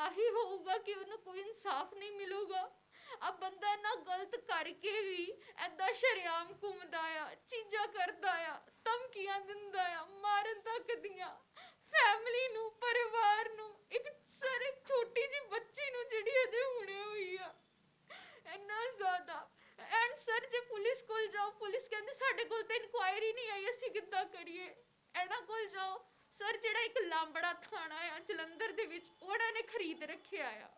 ਆਹੀ ਹੋਊਗਾ ਕਿ ਉਹਨੂੰ ਕੋਈ ਇਨਸਾਫ ਨਹੀਂ ਮਿਲੂਗਾ। ਆ ਬੰਦਾ ਨਾ ਗਲਤ ਕਰਕੇ ਵੀ ਐਦਾਂ ਸ਼ਰਿਆਮ ਘੁੰਮਦਾ ਆ, ਚੀਜ਼ਾਂ ਕਰਦਾ ਆ, ਧਮਕੀਆਂ ਦਿੰਦਾ ਆ, ਮਾਰਨ ਤੱਕ ਦੀਆਂ ਫੈਮਿਲੀ ਨੂੰ, ਪਰਿਵਾਰ ਨੂੰ, ਇੱਕ ਸਰ ਛੋਟੀ ਜਿਹੀ ਬੱਚੀ ਨੂੰ ਜਿਹੜੀ ਅਜੇ ਹੁਣੇ ਹੋਈ ਆ। ਇੰਨਾ ਜ਼ਿਆਦਾ। ਐਂਡ ਸਰ ਜੇ ਪੁਲਿਸ ਕੋਲ ਜਾਓ, ਪੁਲਿਸ ਕਹਿੰਦੀ ਸਾਡੇ ਕੋਲ ਤਾਂ ਇਨਕੁਆਇਰੀ ਨਹੀਂ ਆਈ, ਅਸੀਂ ਕਿੱਦਾਂ ਕਰੀਏ? ਇਹਨਾਂ ਕੋਲ ਜਾਓ। ਸਰ, ਜਿਹੜਾ ਇੱਕ ਲਾਂਬੜਾ ਥਾਣਾ ਆ ਜਲੰਧਰ ਦੇ ਵਿੱਚ, ਉਹਨਾਂ ਨੇ ਖਰੀਦ ਰੱਖਿਆ ਆ।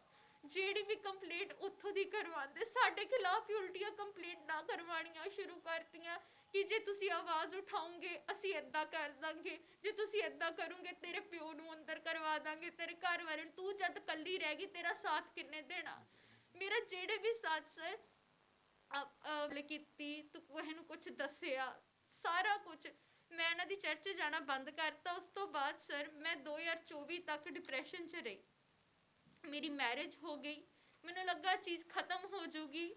ਜਿਹੜੀ ਵੀ ਕੰਪਲੇਂਟ ਉੱਥੋਂ ਦੀ ਕਰਵਾਉਂਦੇ, ਸਾਡੇ ਖਿਲਾਫ ਹੀ ਉਲਟੀਆਂ ਕੰਪਲੇਂਟ ਨਾ ਕਰਵਾਉਣੀਆਂ ਸ਼ੁਰੂ ਕਰਤੀਆਂ ਕਿ ਜੇ ਤੁਸੀਂ ਆਵਾਜ਼ ਉਠਾਓਗੇ ਅਸੀਂ ਏਦਾਂ ਕਰ ਦਾਂਗੇ। ਜੇ ਤੁਸੀਂ ਏਦਾਂ ਕਰੋਗੇ, ਤੇਰੇ ਪਿਓ ਨੂੰ ਅੰਦਰ ਕਰਵਾ ਦਾਂਗੇ, ਤੇਰੇ ਘਰ ਵਾਲੇ ਨੂੰ। ਤੂੰ ਜਦ ਕੱਲੀ ਰਹਿ ਗਈ, ਤੇਰਾ ਸਾਥ ਕਿੰਨੇ ਦੇਣਾ? ਮੇਰਾ ਜਿਹੜੇ ਵੀ ਸਾਥ ਸਰ ਅਬ ਕੀਤੀ, ਤੂੰ ਕਿਸੇ ਨੂੰ ਕੁਝ ਦੱਸਿਆ, ਸਾਰਾ ਕੁਝ ਮੈਂ ਇਹਨਾਂ ਦੀ ਚਰਚ ਜਾਣਾ ਬੰਦ ਕਰਤਾ ਉਸ ਤੋਂ ਬਾਅਦ ਸਰ ਮੈਂ 2024 ਤੱਕ ਡਿਪਰੈਸ਼ਨ 'ਚ ਰਹੀ। ਮੇਰੀ ਮੈਰਿਜ ਹੋ ਗਈ, ਮੈਨੂੰ ਲੱਗਾ ਚੀਜ਼ ਖਤਮ ਹੋ ਜਾਊਗੀ।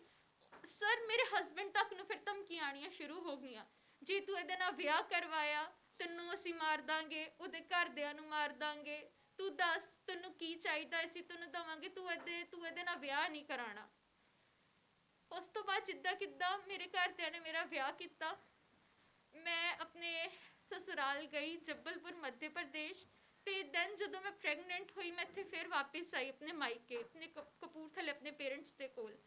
ਸਰ ਮੇਰੇ ਹਸਬੰਡ ਤੱਕ ਨੂੰ ਫਿਰ ਧਮਕੀਆਂ ਆਣੀਆਂ ਸ਼ੁਰੂ ਹੋ ਗਈਆਂ। ਜੇ ਤੂੰ ਇਹਦੇ ਨਾਲ ਵਿਆਹ ਕਰਵਾਇਆ, ਤੈਨੂੰ ਅਸੀਂ ਮਾਰ ਦਾਂਗੇ, ਉਹਦੇ ਘਰਦਿਆਂ ਨੂੰ ਮਾਰ ਦਾਂਗੇ, ਤੂੰ ਦੱਸ ਤੈਨੂੰ ਕੀ ਚਾਹੀਦਾ ਅਸੀਂ ਤੈਨੂੰ ਦਵਾਂਗੇ, ਤੂੰ ਇਹਦੇ ਤੂੰ ਇਹਦੇ ਨਾਲ ਵਿਆਹ ਨਹੀਂ ਕਰਾਣਾ ਉਸ ਤੋਂ ਬਾਅਦ ਜਿੱਦਾਂ ਕਿੱਦਾਂ ਮੇਰੇ ਘਰਦਿਆਂ ਨੇ ਮੇਰਾ ਵਿਆਹ ਕੀਤਾ ਮੈਂ ਆਪਣੇ ਸਸੁਰਾਲ ਗਈ ਜੱਬਲਪੁਰ, ਮੱਧ ਪ੍ਰਦੇਸ਼ ਤੇ ਦੈਨ ਜਦੋਂ ਮੈਂ ਪ੍ਰੈਗਨੈਂਟ ਹੋਈ, ਮੈਂ ਇੱਥੇ ਫਿਰ ਵਾਪਸ ਆਈ ਆਪਣੇ ਮਾਇਕੇ, ਆਪਣੇ ਕ- ਕਪੂਰਥਲੇ ਆਪਣੇ ਪੇਰੈਂਟਸ ਦੇ ਕੋਲ।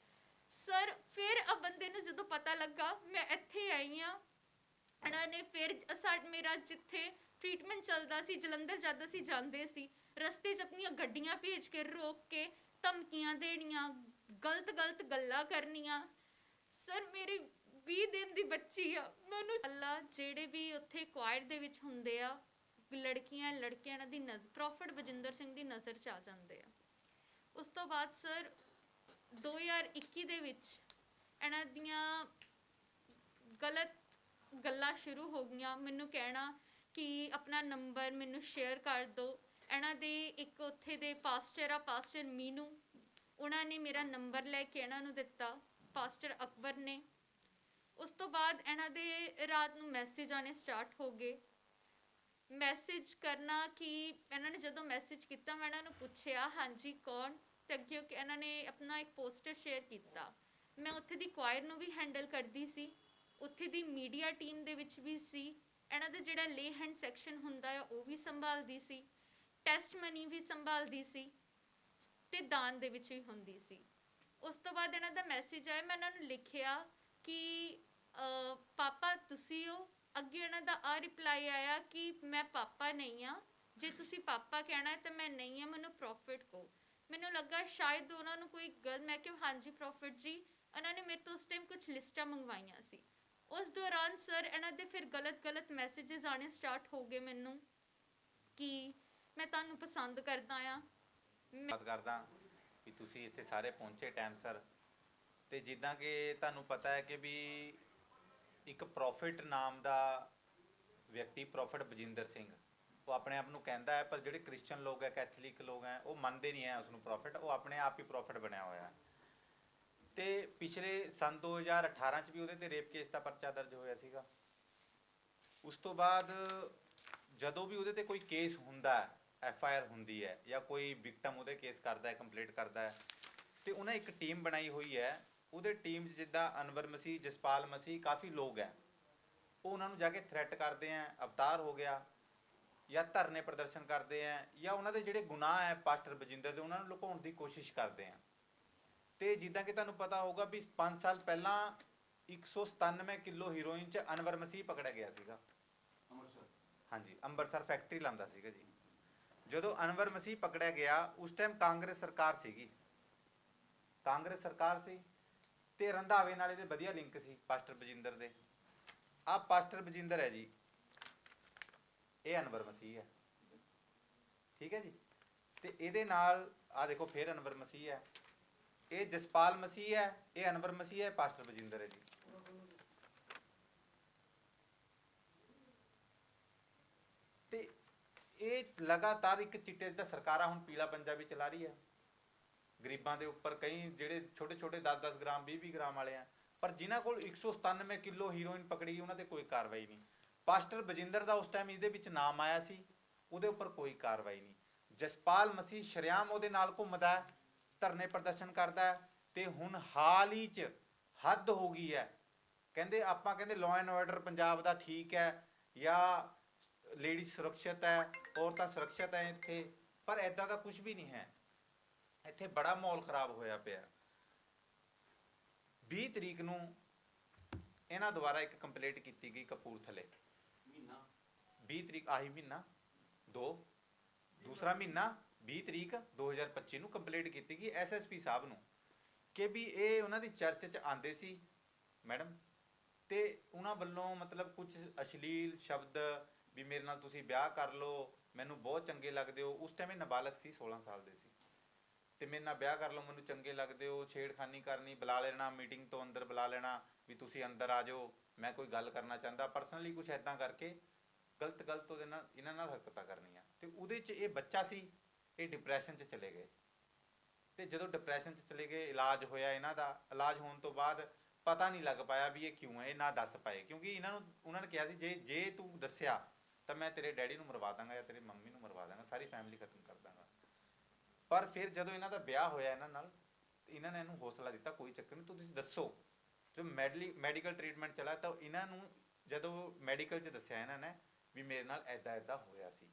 ਸਰ ਫਿਰ ਆ ਬੰਦੇ ਨੂੰ ਜਦੋਂ ਪਤਾ ਲੱਗਾ, ਮੈਂ ਇੱਥੇ ਆਈ ਆ ਇਹਨਾਂ ਨੇ ਫਿਰ ਸਾ ਮੇਰਾ ਜਿੱਥੇ ਟ੍ਰੀਟਮੈਂਟ ਚੱਲਦਾ ਸੀ, ਜਲੰਧਰ ਜਾਂਦਾ ਸੀ, ਜਾਂਦੇ ਸੀ, ਰਸਤੇ 'ਚ ਆਪਣੀਆਂ ਗੱਡੀਆਂ ਭੇਜ ਕੇ, ਰੋਕ ਕੇ, ਧਮਕੀਆਂ ਦੇਣੀਆਂ ਗਲਤ ਗਲਤ ਗੱਲਾਂ ਕਰਨੀਆਂ। ਸਰ ਮੇਰੀ 20 ਦਿਨ ਦੀ ਬੱਚੀ ਆ। ਮੈਨੂੰ ਅੱਲਾ ਜਿਹੜੇ ਵੀ ਉੱਥੇ ਕੁਆਇਰ ਦੇ ਵਿੱਚ ਹੁੰਦੇ ਆ, ਲੜਕੀਆਂ, ਲੜਕਿਆਂ ਇਹਨਾਂ ਦੀ ਨਜ਼ਰ ਪ੍ਰੋਫਟ ਬਜਿੰਦਰ ਸਿੰਘ ਦੀ ਨਜ਼ਰ ਚ ਆ ਜਾਂਦੇ ਆ। ਉਸ ਤੋਂ ਬਾਅਦ ਸਰ 2021 ਦੇ ਵਿੱਚ ਇਹਨਾਂ ਦੀਆਂ ਗਲਤ ਗੱਲਾਂ ਸ਼ੁਰੂ ਹੋ ਗਈਆਂ। ਮੈਨੂੰ ਕਹਿਣਾ ਕਿ ਆਪਣਾ ਨੰਬਰ ਮੈਨੂੰ ਸ਼ੇਅਰ ਕਰ ਦਿਓ ਇਹਨਾਂ ਦੇ ਇੱਕ ਉੱਥੇ ਦੇ ਪਾਸਟਰ ਆ, ਪਾਸਟਰ ਮੀਨੂ। ਉਹਨਾਂ ਨੇ ਮੇਰਾ ਨੰਬਰ ਲੈ ਕੇ ਇਹਨਾਂ ਨੂੰ ਦਿੱਤਾ। ਪਾਸਟਰ ਅਕਬਰ ਨੇ। ਉਸ ਤੋਂ ਬਾਅਦ ਇਹਨਾਂ ਦੇ ਰਾਤ ਨੂੰ ਮੈਸੇਜ ਆਣੇ ਸਟਾਰਟ ਹੋ ਗਏ। ਮੈਸੇਜ ਕਰਨਾ ਕਿ ਇਹਨਾਂ ਨੇ ਜਦੋਂ ਮੈਸੇਜ ਕੀਤਾ ਮੈਂ ਇਹਨਾਂ ਨੂੰ ਪੁੱਛਿਆ, ਹਾਂਜੀ, ਕੌਣ? ਤੇ ਅੱਗੇ ਕਿ ਇਹਨਾਂ ਨੇ ਆਪਣਾ ਇੱਕ ਪੋਸਟਰ ਸ਼ੇਅਰ ਕੀਤਾ। ਮੈਂ ਉੱਥੇ ਦੀ ਕੁਆਇਰ ਨੂੰ ਵੀ ਹੈਂਡਲ ਕਰਦੀ ਸੀ। ਉੱਥੇ ਦੀ ਮੀਡੀਆ ਟੀਮ ਦੇ ਵਿੱਚ ਵੀ ਸੀ। ਇਹਨਾਂ ਦਾ ਜਿਹੜਾ ਲੇ ਹੈਂਡ ਸੈਕਸ਼ਨ ਹੁੰਦਾ ਆ, ਉਹ ਵੀ ਸੰਭਾਲਦੀ ਸੀ। ਟੈਸਟ ਮਨੀ ਵੀ ਸੰਭਾਲਦੀ ਸੀ ਤੇ ਦਾਨ ਦੇ ਵਿੱਚ ਵੀ ਹੁੰਦੀ ਸੀ। ਉਸ ਤੋਂ ਬਾਅਦ ਇਹਨਾਂ ਦਾ ਮੈਸੇਜ ਆਇਆ, ਮੈਂ ਇਹਨਾਂ ਨੂੰ ਲਿਖਿਆ ਕਿ ਪਾਪਾ ਤੁਸੀਂ ਹੋ। ਅੱਗੇ ਇਹਨਾਂ ਦਾ ਆ ਰਿਪਲਾਈ ਆਇਆ ਕਿ ਮੈਂ ਪਾਪਾ ਨਹੀਂ ਆ ਜੇ ਤੁਸੀਂ ਪਾਪਾ ਕਹਿਣਾ ਹੈ ਤਾਂ ਮੈਂ ਨਹੀਂ ਆ ਮੈਨੂੰ ਪ੍ਰੋਫਿਟ ਕਹੋ। ਮੈਨੂੰ ਲੱਗਾ ਸ਼ਾਇਦ ਉਹਨਾਂ ਨੂੰ ਕੋਈ ਗੱਲ, ਮੈਂ ਕਿਹਾ ਹਾਂਜੀ ਪ੍ਰੋਫਿਟ ਜੀ। ਉਹਨਾਂ ਨੇ ਮੇਰੇ ਤੋਂ ਉਸ ਟਾਈਮ ਕੁਝ ਲਿਸਟਾਂ ਮੰਗਵਾਈਆਂ ਸੀ। ਉਸ ਦੌਰਾਨ ਸਰ ਇਹਨਾਂ ਦੇ ਫਿਰ ਗਲਤ ਗਲਤ ਮੈਸੇजेस ਆਣੇ ਸਟਾਰਟ ਹੋ ਗਏ ਮੈਨੂੰ ਕਿ ਮੈਂ ਤੁਹਾਨੂੰ ਪਸੰਦ ਕਰਦਾ ਆ ਧੰਨਵਾਦ ਕਰਦਾ ਵੀ ਤੁਸੀਂ ਇੱਥੇ ਸਾਰੇ ਪਹੁੰਚੇ ਟਾਈਮ ਸਰ ਤੇ ਜਿੱਦਾਂ ਕਿ ਤੁਹਾਨੂੰ ਪਤਾ ਹੈ ਕਿ ਵੀ ਇੱਕ ਪ੍ਰੋਫਿਟ ਨਾਮ ਦਾ ਵਿਅਕਤੀ ਪ੍ਰੋਫਿਟ ਬਜਿੰਦਰ ਸਿੰਘ। ਉਹ ਆਪਣੇ ਆਪ ਨੂੰ ਕਹਿੰਦਾ ਹੈ, ਪਰ ਜਿਹੜੇ ਕ੍ਰਿਸਚੀਅਨ ਲੋਕ ਹੈ, ਕੈਥੋਲਿਕ ਲੋਕ ਹੈ, ਉਹ ਮੰਨਦੇ ਨਹੀਂ ਹੈ ਉਸ ਨੂੰ ਪ੍ਰੋਫਿਟ ਉਹ ਆਪਣੇ ਆਪ ਹੀ ਪ੍ਰੋਫਿਟ ਬਣਿਆ ਹੋਇਆ ਹੈ। ਤੇ ਪਿਛਲੇ ਸਨ 2018 ਚ ਵੀ ਉਹਦੇ ਤੇ ਰੇਪ ਕੇਸ ਦਾ ਪਰਚਾ ਦਰਜ ਹੋਇਆ ਸੀਗਾ। ਉਸ ਤੋਂ ਬਾਅਦ ਜਦੋਂ ਵੀ ਉਹਦੇ ਤੇ ਕੋਈ ਕੇਸ ਹੁੰਦਾ ਐਫ ਆਈ ਆਰ ਹੁੰਦੀ ਹੈ ਜਾਂ ਕੋਈ ਵਿਕਟਮ ਉਹਦੇ ਕੇਸ ਕਰਦਾ ਹੈ ਕੰਪਲੀਟ ਕਰਦਾ ਹੈ, ਤੇ ਉਹਨੇ ਇੱਕ ਟੀਮ ਬਣਾਈ ਹੋਈ ਹੈ ਉਹਦੇ ਟੀਮ 'ਚ ਜਿੱਦਾਂ ਅਨਵਰ ਮਸੀਹ ਜਸਪਾਲ ਮਸੀਹ ਕਾਫੀ ਲੋਕ ਹੈ। ਉਹ ਉਹਨਾਂ ਨੂੰ ਜਾ ਕੇ ਥ੍ਰੈਟ ਕਰਦੇ ਆ ਅਵਤਾਰ ਹੋ ਗਿਆ ਜਾਂ ਧਰਨੇ ਪ੍ਰਦਰਸ਼ਨ ਕਰਦੇ ਆ ਜਾਂ ਉਹਨਾਂ ਦੇ ਜਿਹੜੇ ਗੁਨਾਹ ਹੈ ਪਾਸਟਰ ਬਜਿੰਦਰ ਦੇ ਉਹਨਾਂ ਨੂੰ ਲੁਕਾਉਣ ਦੀ ਕੋਸ਼ਿਸ਼ ਕਰਦੇ ਆ ਤੇ ਜਿੱਦਾਂ ਕਿ ਤੁਹਾਨੂੰ ਪਤਾ ਹੋਊਗਾ ਵੀ 5 ਸਾਲ ਪਹਿਲਾਂ 197 ਕਿਲੋ ਹੀਰੋਇਨ 'ਚ ਅਨਵਰ ਮਸੀਹ ਪਕੜਿਆ ਗਿਆ ਸੀਗਾ। ਹਾਂਜੀ ਅੰਮ੍ਰਿਤਸਰ ਫੈਕਟਰੀ ਲਾਂਦਾ ਸੀਗਾ ਜੀ। ਜਦੋਂ ਅਨਵਰ ਮਸੀਹ ਪਕੜਿਆ ਗਿਆ ਉਸ ਟਾਈਮ ਕਾਂਗਰਸ ਸਰਕਾਰ ਸੀਗੀ। ਕਾਂਗਰਸ ਸਰਕਾਰ ਸੀ। ਤੇ ਰੰਧਾਵੇ ਨਾਲ ਇਹਦੇ ਵਧੀਆ ਲਿੰਕ ਸੀ ਪਾਸਟਰ ਬਜਿੰਦਰ ਦੇ। ਆ ਪਾਸਟਰ ਬਜਿੰਦਰ ਹੈ ਜੀ। ਇਹ ਅਨਵਰ ਮਸੀਹ ਹੈ। ਠੀਕ ਹੈ ਜੀ? ਤੇ ਇਹਦੇ ਨਾਲ ਆ ਦੇਖੋ ਫੇਰ ਅਨਵਰ ਮਸੀਹ ਹੈ। ਇਹ ਜਸਪਾਲ ਮਸੀਹ ਹੈ, ਇਹ ਅਨਵਰ ਮਸੀਹ ਹੈ ਪਾਸਟਰ ਬਜਿੰਦਰ ਹੈ ਜੀ। ਤੇ ਇਹ ਲਗਾਤਾਰ ਇੱਕ ਚਿੱਟੇ ਦਾ ਸਰਕਾਰਾਂ ਹੁਣ ਪੀਲਾ ਪੰਜਾਬੀ ਚਲਾ ਰਹੀ ਹੈ। ਗਰੀਬਾਂ ਦੇ ਉੱਪਰ ਕਈ ਜਿਹੜੇ ਛੋਟੇ ਛੋਟੇ 10-10 ਗ੍ਰਾਮ 20-20 ਗ੍ਰਾਮ ਵਾਲੇ ਆ, ਪਰ ਜਿਨ੍ਹਾਂ ਕੋਲ 197 ਕਿਲੋ ਹੀਰੋਇਨ ਪਕੜੀ ਗਈ ਉਹਨਾਂ ਤੇ ਕੋਈ ਕਾਰਵਾਈ ਨਹੀਂ। ਪਾਸਟਰ ਬਜਿੰਦਰ ਦਾ ਉਸ ਟਾਈਮ ਇਹਦੇ ਵਿੱਚ ਨਾਮ ਆਇਆ ਸੀ, ਉਹਦੇ ਉੱਪਰ ਕੋਈ ਕਾਰਵਾਈ ਨਹੀਂ। ਜਸਪਾਲ ਮਸੀਹ ਸ਼ਰਿਆਮ ਉਹਦੇ ਨਾਲ ਘੁੰਮਦਾ ਹੈ, ਧਰਨੇ ਪ੍ਰਦਰਸ਼ਨ ਕਰਦਾ ਹੈ, ਤੇ ਹੁਣ ਹਾਲ ਹੀ ਚ ਹੱਦ ਹੋ ਗਈ ਹੈ। ਕਹਿੰਦੇ ਆਪਾਂ ਕਹਿੰਦੇ ਲਾਅ ਐਂਡ ਆਰਡਰ ਪੰਜਾਬ ਦਾ ਠੀਕ ਹੈ, ਜਾਂ ਲੇਡੀ ਸੁਰੱਖਿਅਤ ਹੈ, ਔਰਤਾਂ ਸੁਰੱਖਿਅਤ ਹੈ ਇੱਥੇ, ਪਰ ਐਦਾਂ ਦਾ ਕੁਝ ਵੀ ਨਹੀਂ ਹੈ। ਇੱਥੇ ਬੜਾ ਮਾਹੌਲ ਖਰਾਬ ਹੋਇਆ ਪਿਆ। 20 ਤਰੀਕ ਨੂੰ ਇਹਨਾਂ ਦੁਆਰਾ ਇੱਕ ਕੰਪਲੇਂਟ ਕੀਤੀ ਗਈ ਕਪੂਰਥਲੇ। ਮਹੀਨਾ। 20 ਤਰੀਕ ਆਹੀ ਮਹੀਨਾ। 2 ਦੂਸਰਾ ਮਹੀਨਾ 20 ਤਰੀਕ 2025 ਨੂੰ ਕੰਪਲੀਟ ਕੀਤੀ ਗਈ ਐਸਐਸਪੀ ਸਾਹਿਬ ਨੂੰ। ਕਿ ਵੀ ਇਹ ਉਹਨਾਂ ਦੀ ਚਰਚ 'ਚ ਆਂਦੇ ਸੀ ਮੈਡਮ। ਤੇ ਉਹਨਾਂ ਵੱਲੋਂ ਮਤਲਬ ਕੁਝ ਅਸ਼ਲੀਲ ਸ਼ਬਦ ਵੀ ਮੇਰੇ ਨਾਲ ਤੁਸੀਂ ਵਿਆਹ ਕਰ ਲਓ ਮੈਨੂੰ ਬਹੁਤ ਚੰਗੇ ਲੱਗਦੇ ਹੋ। ਉਸ ਟਾਈਮ ਇਹ ਨਾਬਾਲਗ ਸੀ 16 ਸਾਲ ਦੇ ਸੀ। ਤੇ ਮੇਰੇ ਨਾਲ ਵਿਆਹ ਕਰ ਲਓ, ਮੈਨੂੰ ਚੰਗੇ ਲੱਗਦੇ ਹੋ, ਛੇੜਖਾਨੀ ਕਰਨੀ, ਬੁਲਾ ਲੈਣਾ ਮੀਟਿੰਗ ਤੋਂ ਅੰਦਰ ਬੁਲਾ ਲੈਣਾ, ਵੀ ਤੁਸੀਂ ਅੰਦਰ ਆ ਜਾਓ, ਮੈਂ ਕੋਈ ਗੱਲ ਕਰਨਾ ਚਾਹੁੰਦਾ। ਪਰਸਨਲੀ ਕੁਝ ਐਦਾਂ ਕਰਕੇ ਗਲਤ ਗਲਤ ਉਹਦੇ ਨਾਲ, ਇਹਨਾਂ ਨਾਲ ਹਰਕਤਾਂ ਕਰਨੀਆਂ। ਤੇ ਉਹਦੇ 'ਚ ਇਹ ਬੱਚਾ ਸੀ, ਇਹ ਡਿਪਰੈਸ਼ਨ 'ਚ ਚਲੇ ਗਏ। ਤੇ ਜਦੋਂ ਡਿਪਰੈਸ਼ਨ 'ਚ ਚਲੇ ਗਏ, ਇਲਾਜ ਹੋਇਆ ਇਹਨਾਂ ਦਾ। ਇਲਾਜ ਹੋਣ ਤੋਂ ਬਾਅਦ ਪਤਾ ਨਹੀਂ ਲੱਗ ਪਾਇਆ ਵੀ ਇਹ ਕਿਉਂ ਹੈ, ਇਹ ਨਾ ਦੱਸ ਪਾਏ। ਕਿਉਂਕਿ ਇਹਨਾਂ ਨੂੰ, ਉਹਨਾਂ ਨੇ ਕਿਹਾ ਸੀ, ਜੇ ਜੇ ਤੂੰ ਦੱਸਿਆ, ਤਾਂ ਮੈਂ ਤੇਰੇ ਡੈਡੀ ਨੂੰ ਮਰਵਾ ਦਾਂਗਾ ਜਾਂ ਤੇਰੀ ਮੰਮੀ ਨੂੰ ਮਰਵਾ ਦਾਂਗਾ, ਸਾਰੀ ਫੈਮਿਲੀ ਖਤਮ ਕਰ ਦਾਂਗਾ। ਪਰ ਫਿਰ ਜਦੋਂ ਇਹਨਾਂ ਦਾ ਵਿਆਹ ਹੋਇਆ ਇਹਨਾਂ ਨਾਲ ਇਹਨਾਂ ਨੇ ਇਹਨੂੰ ਹੌਸਲਾ ਦਿੱਤਾ, ਕੋਈ ਚੱਕਰ ਨਹੀਂ, ਤੁਸੀਂ ਦੱਸੋ। ਜੋ ਮੈਡਲੀ, ਮੈਡੀਕਲ ਟ੍ਰੀਟਮੈਂਟ ਚਲਾ, ਤਾਂ ਇਹਨਾਂ ਨੂੰ ਜਦੋਂ ਮੈਡੀਕਲ 'ਚ ਦੱਸਿਆ ਇਹਨਾਂ ਨੇ ਵੀ ਮੇਰੇ ਨਾਲ ਐਦਾਂ ਐਦਾਂ ਹੋਇਆ ਸੀ,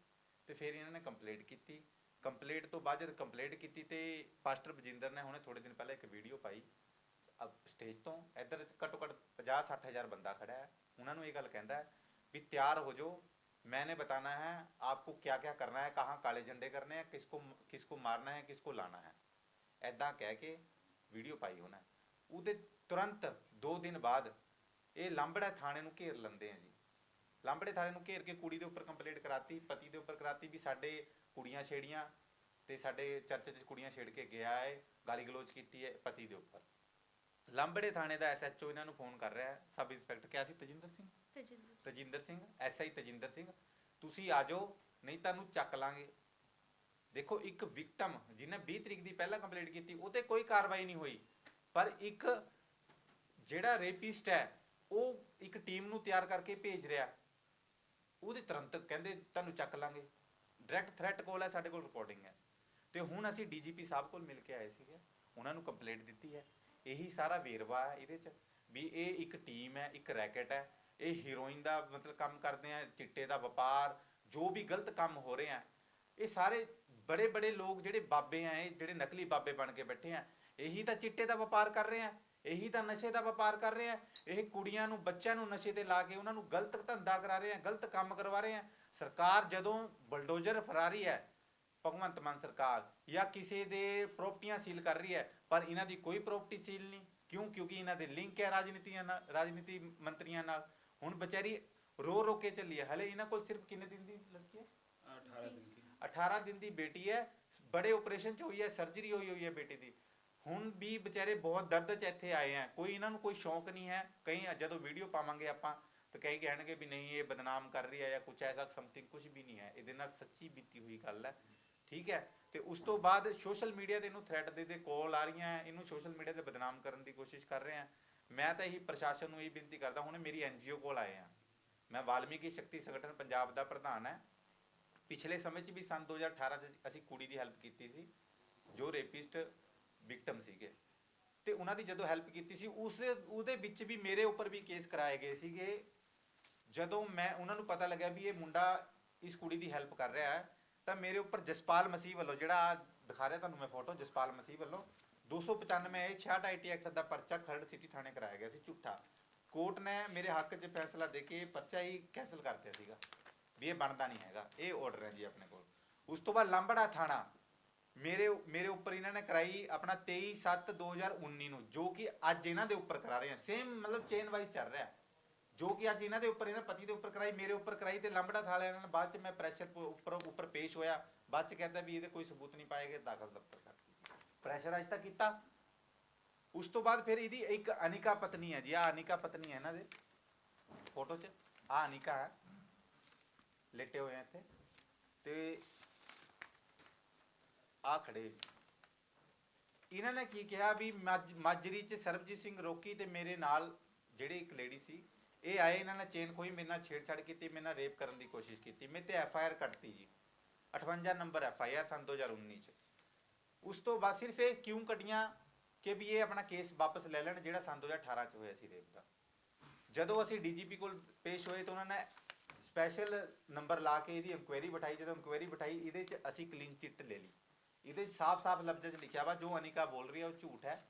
ਤੇ ਫਿਰ ਇਹਨਾਂ ਨੇ ਕੰਪਲੇਂਟ ਕੀਤੀ। ਕੰਪਲੇਂਟ ਤੋਂ ਬਾਅਦ ਜਦ ਕੰਪਲੇਂਟ ਕੀਤੀ, ਤੇ ਪਾਸਟਰ ਬਜਿੰਦਰ ਨੇ ਹੁਣੇ ਥੋੜੇ ਦਿਨ ਪਹਿਲਾਂ ਇੱਕ ਵੀਡੀਓ ਪਾਈ। ਸਟੇਜ ਤੋਂ ਇੱਧਰ ਘੱਟੋ ਘੱਟ 50 60 ਹਜ਼ਾਰ ਬੰਦਾ ਖੜਾ ਹੈ। ਉਹਨਾਂ ਨੂੰ ਇਹ ਗੱਲ ਕਹਿੰਦਾ ਵੀ ਤਿਆਰ ਹੋ ਜਾਓ मैंने बताना है आपको क्या क्या करना है कहाँ काले झंडे करने हैं किसको किसको मारना है किसको लाना है ਐਦਾਂ ਕਹਿ ਕੇ ਵੀਡੀਓ ਪਾਈ ਉਹਨਾਂ ਉਹਦੇ ਤੁਰੰਤ 2 ਦਿਨ ਬਾਅਦ ਇਹ ਲਾਂਬੜਾ ਥਾਣੇ ਨੂੰ ਘੇਰ ਲੈਂਦੇ ਆ ਜੀ ਲਾਂਬੜੇ ਥਾਣੇ ਨੂੰ ਘੇਰ ਕੇ ਕੁੜੀ ਦੇ ਉੱਪਰ ਕੰਪਲੇਂਟ ਕਰਾਤੀ ਪਤੀ ਦੇ ਉੱਪਰ ਕਰਾਤੀ ਵੀ ਸਾਡੇ ਕੁੜੀਆਂ ਛੇੜੀਆਂ ਤੇ ਸਾਡੇ ਚਰਚ 'ਚ ਕੁੜੀਆਂ ਛੇੜ ਕੇ ਗਿਆ ਹੈ ਗਾਲੀ ਗਲੋਚ ਕੀਤੀ ਹੈ ਪਤੀ ਦੇ ਉੱਪਰ ਲਾਂਬੜੇ ਥਾਣੇ ਦਾ ਐਸਐਚਓ ਇਹਨਾਂ ਨੂੰ ਫੋਨ ਕਰ ਰਿਹਾ ਹੈ ਸਬ ਇੰਸਪੈਕਟਰ ਕਿਹਾ ਸੀ? ਤਜਿੰਦਰ ਸਿੰਘ? ਤਜਿੰਦਰ ਸਿੰਘ। ਤਜਿੰਦਰ ਸਿੰਘ ਐਸਆਈ ਤਜਿੰਦਰ ਸਿੰਘ। ਤੁਸੀਂ ਆ ਜਾਓ ਨਹੀਂ ਤੁਹਾਨੂੰ ਚੱਕ ਲਾਂਗੇ। ਦੇਖੋ ਇੱਕ ਵਿਕਟਮ ਜਿਹਨੇ 20 ਤਰੀਕ ਦੀ ਪਹਿਲਾਂ ਕੰਪਲੇਂਟ ਕੀਤੀ ਉਹ ਤੇ ਕੋਈ ਕਾਰਵਾਈ ਨਹੀਂ ਹੋਈ। ਪਰ ਇੱਕ ਜਿਹੜਾ ਰੇਪਿਸਟ ਹੈ ਉਹ ਇੱਕ ਟੀਮ ਨੂੰ ਤਿਆਰ ਕਰਕੇ ਭੇਜ ਰਿਹਾ। ਉਹਦੇ ਤੁਰੰਤ ਕਹਿੰਦੇ ਤੁਹਾਨੂੰ ਚੱਕ ਲਾਂਗੇ। ਡਾਇਰੈਕਟ ਥ੍ਰੈਟ ਕਾਲ ਹੈ ਸਾਡੇ ਕੋਲ ਰਿਪੋਰਟਿੰਗ ਹੈ। ਤੇ ਹੁਣ ਅਸੀਂ ਡੀਜੀਪੀ ਸਾਹਿਬ ਕੋਲ ਮਿਲ ਕੇ ਆਏ ਸੀਗੇ। ਉਹਨਾਂ ਨੂੰ ਕੰਪਲੇਂਟ ਦਿੱਤੀ ਹੈ। ਇਹੀ ਸਾਰਾ ਵੇਰਵਾ ਹੈ ਇਹਦੇ 'ਚ, ਵੀ ਇਹ ਇੱਕ ਟੀਮ ਹੈ, ਇੱਕ ਰੈਕਟ ਹੈ। ਇਹ ਹੀਰੋਇਨ ਦਾ ਮਤਲਬ ਕੰਮ ਕਰਦੇ ਆ, ਚਿੱਟੇ ਦਾ ਵਪਾਰ, ਜੋ ਵੀ ਗਲਤ ਕੰਮ ਹੋ ਰਹੇ ਆ, ਇਹ ਸਾਰੇ ਬੜੇ ਬੜੇ ਲੋਕ ਜਿਹੜੇ ਬਾਬੇ ਆ, ਇਹ ਜਿਹੜੇ ਨਕਲੀ ਬਾਬੇ ਬਣ ਕੇ ਬੈਠੇ ਆ, ਇਹੀ ਤਾਂ ਚਿੱਟੇ ਦਾ ਵਪਾਰ ਕਰ ਰਹੇ ਆ, ਇਹੀ ਤਾਂ ਨਸ਼ੇ ਦਾ ਵਪਾਰ ਕਰ ਰਹੇ ਆ, ਇਹ ਕੁੜੀਆਂ ਨੂੰ, ਬੱਚਿਆਂ ਨੂੰ ਨਸ਼ੇ ਤੇ ਲਾ ਕੇ ਉਹਨਾਂ ਨੂੰ ਗਲਤ ਧੰਦਾ ਕਰਾ ਰਹੇ ਆ, ਗਲਤ ਕੰਮ ਕਰਵਾ ਰਹੇ ਆ। ਸਰਕਾਰ ਜਦੋਂ ਬਲਡੋਜ਼ਰ ਫਰਾਰੀ ਹੈ, ਭਗਵੰਤ ਮਾਨ ਸਰਕਾਰ, ਜਾਂ ਕਿਸੇ ਦੇ ਪ੍ਰਾਪਰਟੀਆਂ ਸੀਲ ਕਰ ਰਹੀ ਹੈ ਪਰ ਇਹਨਾਂ ਦੀ ਕੋਈ ਪ੍ਰਾਪਰਟੀ ਸੀਲ ਨਹੀਂ। ਕਿਉਂ? ਕਿਉਂਕਿ ਇਹਨਾਂ ਦੇ ਲਿੰਕ ਹੈ ਰਾਜਨੀਤੀਆਂ ਨਾਲ ਰਾਜਨੀਤੀ ਮੰਤਰੀਆਂ ਨਾਲ। ਹੁਣ ਵਿਚਾਰੀ ਰੋ ਰੋ ਕੇ ਚੱਲੀ ਹੈ। ਹਲੇ ਇਹਨਾਂ ਕੋਲ ਸਿਰਫ ਕਿੰਨੇ ਦਿਨ ਦੀ ਲੜਕੀ ਹੈ? 18 ਦਿਨ ਕੀ 18 ਦਿਨ ਦੀ ਬੇਟੀ ਹੈ। ਬੜੇ ਆਪਰੇਸ਼ਨ ਚ ਹੋਈ ਹੈ ਸਰਜਰੀ ਹੋਈ ਹੋਈ ਹੈ ਬੇਟੀ ਦੀ। ਹੁਣ ਵੀ ਵਿਚਾਰੇ ਬਹੁਤ ਦਰਦ ਚ ਇੱਥੇ ਆਏ ਆ ਕੋਈ ਇਹਨਾਂ ਨੂੰ ਕੋਈ ਸ਼ੌਂਕ ਨਹੀਂ ਹੈ। ਕਈ ਜਦੋਂ ਵੀਡੀਓ ਪਾਵਾਂਗੇ ਆਪਾਂ ਤਾਂ ਕਈ ਕਹਿਣਗੇ ਵੀ ਨਹੀਂ ਇਹ ਬਦਨਾਮ ਕਰ ਰਹੀ ਹੈ ਜਾਂ ਕੁਝ ਐਸਾ ਸਮਥਿੰਗ ਕੁਝ ਵੀ ਨਹੀਂ ਹੈ। ਇਹਦੇ ਨਾਲ ਸੱਚੀ ਬੀਤੀ ਹੋਈ ਗੱਲ ਹੈ। ਠੀਕ ਹੈ? ਤੇ ਉਸ ਤੋਂ ਬਾਅਦ ਸੋਸ਼ਲ ਮੀਡੀਆ ਤੇ ਇਹਨੂੰ ਥ੍ਰੈਟ ਦੇ 'ਤੇ ਕਾਲ ਆ ਰਹੀਆਂ, ਇਹਨੂੰ ਸੋਸ਼ਲ ਮੀਡੀਆ ਤੇ ਬਦਨਾਮ ਕਰਨ ਦੀ ਕੋਸ਼ਿਸ਼ ਕਰ ਰਹੇ ਆ। ਮੈਂ ਤਾਂ ਇਹੀ ਪ੍ਰਸ਼ਾਸਨ ਨੂੰ ਇਹ ਬੇਨਤੀ ਕਰਦਾ, ਹੁਣ ਮੇਰੀ ਐਨਜੀਓ ਕੋਲ ਆਏ ਆ। ਮੈਂ ਵਾਲਮੀਕੀ ਸ਼ਕਤੀ ਸੰਗਠਨ ਪੰਜਾਬ ਦਾ ਪ੍ਰਧਾਨ ਹੈ ਪਿਛਲੇ ਸਮੇਂ 'ਚ ਵੀ ਸੰਨ 2018 'ਚ ਅਸੀਂ ਕੁੜੀ ਦੀ ਹੈਲਪ ਕੀਤੀ ਸੀ, ਜੋ ਰੇਪਿਸਟ ਵਿਕਟਮ ਸੀਗੇ। ਤੇ ਉਹਨਾਂ ਦੀ ਜਦੋਂ ਹੈਲਪ ਕੀਤੀ ਸੀ, ਉਸ ਉਹਦੇ ਵਿੱਚ ਵੀ ਮੇਰੇ ਉੱਪਰ ਵੀ ਕੇਸ ਕਰਾਏ ਗਏ ਸੀਗੇ। ਜਦੋਂ ਮੈਂ, ਉਹਨਾਂ ਨੂੰ ਪਤਾ ਲੱਗਿਆ ਵੀ ਇਹ ਮੁੰਡਾ ਇਸ ਕੁੜੀ ਦੀ ਹੈਲਪ ਕਰ ਰਿਹਾ ਹੈ ਤਾਂ ਮੇਰੇ ਉੱਪਰ ਜਸਪਾਲ ਮਸੀਹ ਵੱਲੋਂ, ਜਿਹੜਾ ਆਹ ਦਿਖਾ ਰਿਹਾ ਤੁਹਾਨੂੰ ਮੈਂ ਫੋਟੋ ਜਸਪਾਲ ਮਸੀਹ ਵੱਲੋਂ 295 ਇਹ 66 ਆਈਟੀ ਐਕਟ ਦਾ ਪਰਚਾ ਖਰੜ ਸਿਟੀ ਥਾਣੇ ਕਰਾਇਆ ਗਿਆ ਸੀ, ਝੂਠਾ। ਕੋਰਟ ਨੇ ਮੇਰੇ ਹੱਕ 'ਚ ਫੈਸਲਾ ਦੇ ਕੇ ਪਰਚਾ ਹੀ ਕੈਨਸਲ ਕਰ ਦਿੱਤਾ ਸੀਗਾ, ਵੀ ਇਹ ਬਣਦਾ ਨਹੀਂ ਹੈਗਾ, ਇਹ ਆਰਡਰ ਹੈ ਜੀ ਆਪਣੇ ਕੋਲ। ਉਸ ਤੋਂ ਬਾਅਦ ਲਾਂਬੜਾ ਥਾਣਾ, ਮੇਰੇ ਮੇਰੇ ਉੱਪਰ ਇਹਨਾਂ ਨੇ ਕਰਾਈ ਆਪਣਾ 23/7/2019 ਨੂੰ, ਜੋ ਕਿ ਅੱਜ ਇਹਨਾਂ ਦੇ ਉੱਪਰ ਕਰਾ ਰਹੇ ਆ ਸੇਮ ਮਤਲਬ ਚੇਨ ਵਾਈਜ਼ ਚੱਲ ਰਿਹਾ। ਜੋ ਕਿ ਅੱਜ ਇਹਨਾਂ ਦੇ ਉੱਪਰ, ਇਹਨਾਂ ਪਤੀ ਦੇ ਉੱਪਰ ਕਰਾਈ, ਮੇਰੇ ਉੱਪਰ ਕਰਾਈ ਤੇ ਲੰਬੜਾ ਥਾਲੇ ਇਹਨਾਂ ਬਾਅਦ ਚ ਮੈਂ ਪ੍ਰੈਸ਼ਰ ਉੱਪਰ ਉੱਪਰ ਪੇਸ਼ ਹੋਇਆ। ਬਾਅਦ ਚ ਕਹਿੰਦਾ ਵੀ ਇਹਦੇ ਕੋਈ ਸਬੂਤ ਨਹੀਂ ਪਾਏਗੇ ਦਾਖਲ ਦਫ਼ਤਰ ਕਰ ਪ੍ਰੈਸ਼ਰਾਈਜ਼ ਤਾਂ ਕੀਤਾ। ਉਸ ਤੋਂ ਬਾਅਦ ਫਿਰ ਇਹਦੀ ਇੱਕ ਅਨਿਕਾ ਪਤਨੀ ਹੈ ਜੀ ਆ ਅਨਿਕਾ ਪਤਨੀ ਹੈ ਇਹਨਾਂ ਦੇ। ਫੋਟੋ 'ਚ। ਆ ਅਨਿਕਾ ਹੈ। ਲੇਟੇ ਹੋਏ ਆ ਇੱਥੇ। ਤੇ ਆ ਖੜੇ ਇਹਨਾਂ ਨੇ ਕੀ ਕਿਹਾ ਵੀ ਮੱਝ- ਮਾਜਰੀ 'ਚ ਸਰਬਜੀਤ ਸਿੰਘ ਰੋਕੀ ਤੇ ਮੇਰੇ ਨਾਲ ਜਿਹੜੇ ਇੱਕ ਲੇਡੀ ਸੀ ਇਹ ਆਏ, ਇਹਨਾਂ ਨੇ ਚੇਨ ਖੋਈ ਮੇਰੇ ਨਾਲ ਛੇੜਛਾੜ ਕੀਤੀ, ਮੇਰੇ ਨਾਲ ਰੇਪ ਕਰਨ ਦੀ ਕੋਸ਼ਿਸ਼ ਕੀਤੀ, ਮੇਰੇ ਤੇ ਐਫ ਆਈ ਆਰ ਕੱਟਤੀ ਜੀ। 58 ਨੰਬਰ ਐਫ ਆਈ ਆਰ ਸਨ 2019 ਚ। ਉਸ ਤੋਂ ਬਾਅਦ ਸਿਰਫ ਇਹ ਕਿਉਂ ਕਟੀਆਂ ਕਿ ਵੀ ਇਹ ਆਪਣਾ ਕੇਸ ਵਾਪਸ ਲੈ ਲੈਣ, ਜਿਹੜਾ ਸਨ 2018 ਚ ਹੋਇਆ ਸੀ ਰੇਪ ਦਾ। ਜਦੋਂ ਅਸੀਂ ਡੀਜੀਪੀ ਕੋਲ ਪੇਸ਼ ਹੋਏ ਤਾਂ ਉਹਨਾਂ ਨੇ ਸਪੈਸ਼ਲ ਨੰਬਰ ਲਾ ਕੇ ਇਹਦੀ ਇਨਕੁਆਇਰੀ ਬਿਠਾਈ। ਜਦੋਂ ਇਨਕੁਆਇਰੀ ਬਿਠਾਈ, ਇਹਦੇ ਚ ਅਸੀਂ ਕਲੀਨ ਚਿੱਟ ਲੈ ਲਈ। ਇਹਦੇ ਚ ਸਾਫ਼-ਸਾਫ਼ ਲਫ਼ਜ਼ਾਂ 'ਚ ਲਿਖਿਆ ਵਾ, ਜੋ ਅਨਿਕਾ ਬੋਲ ਰਹੀ ਹੈ ਉਹ ਝੂਠ ਹੈ।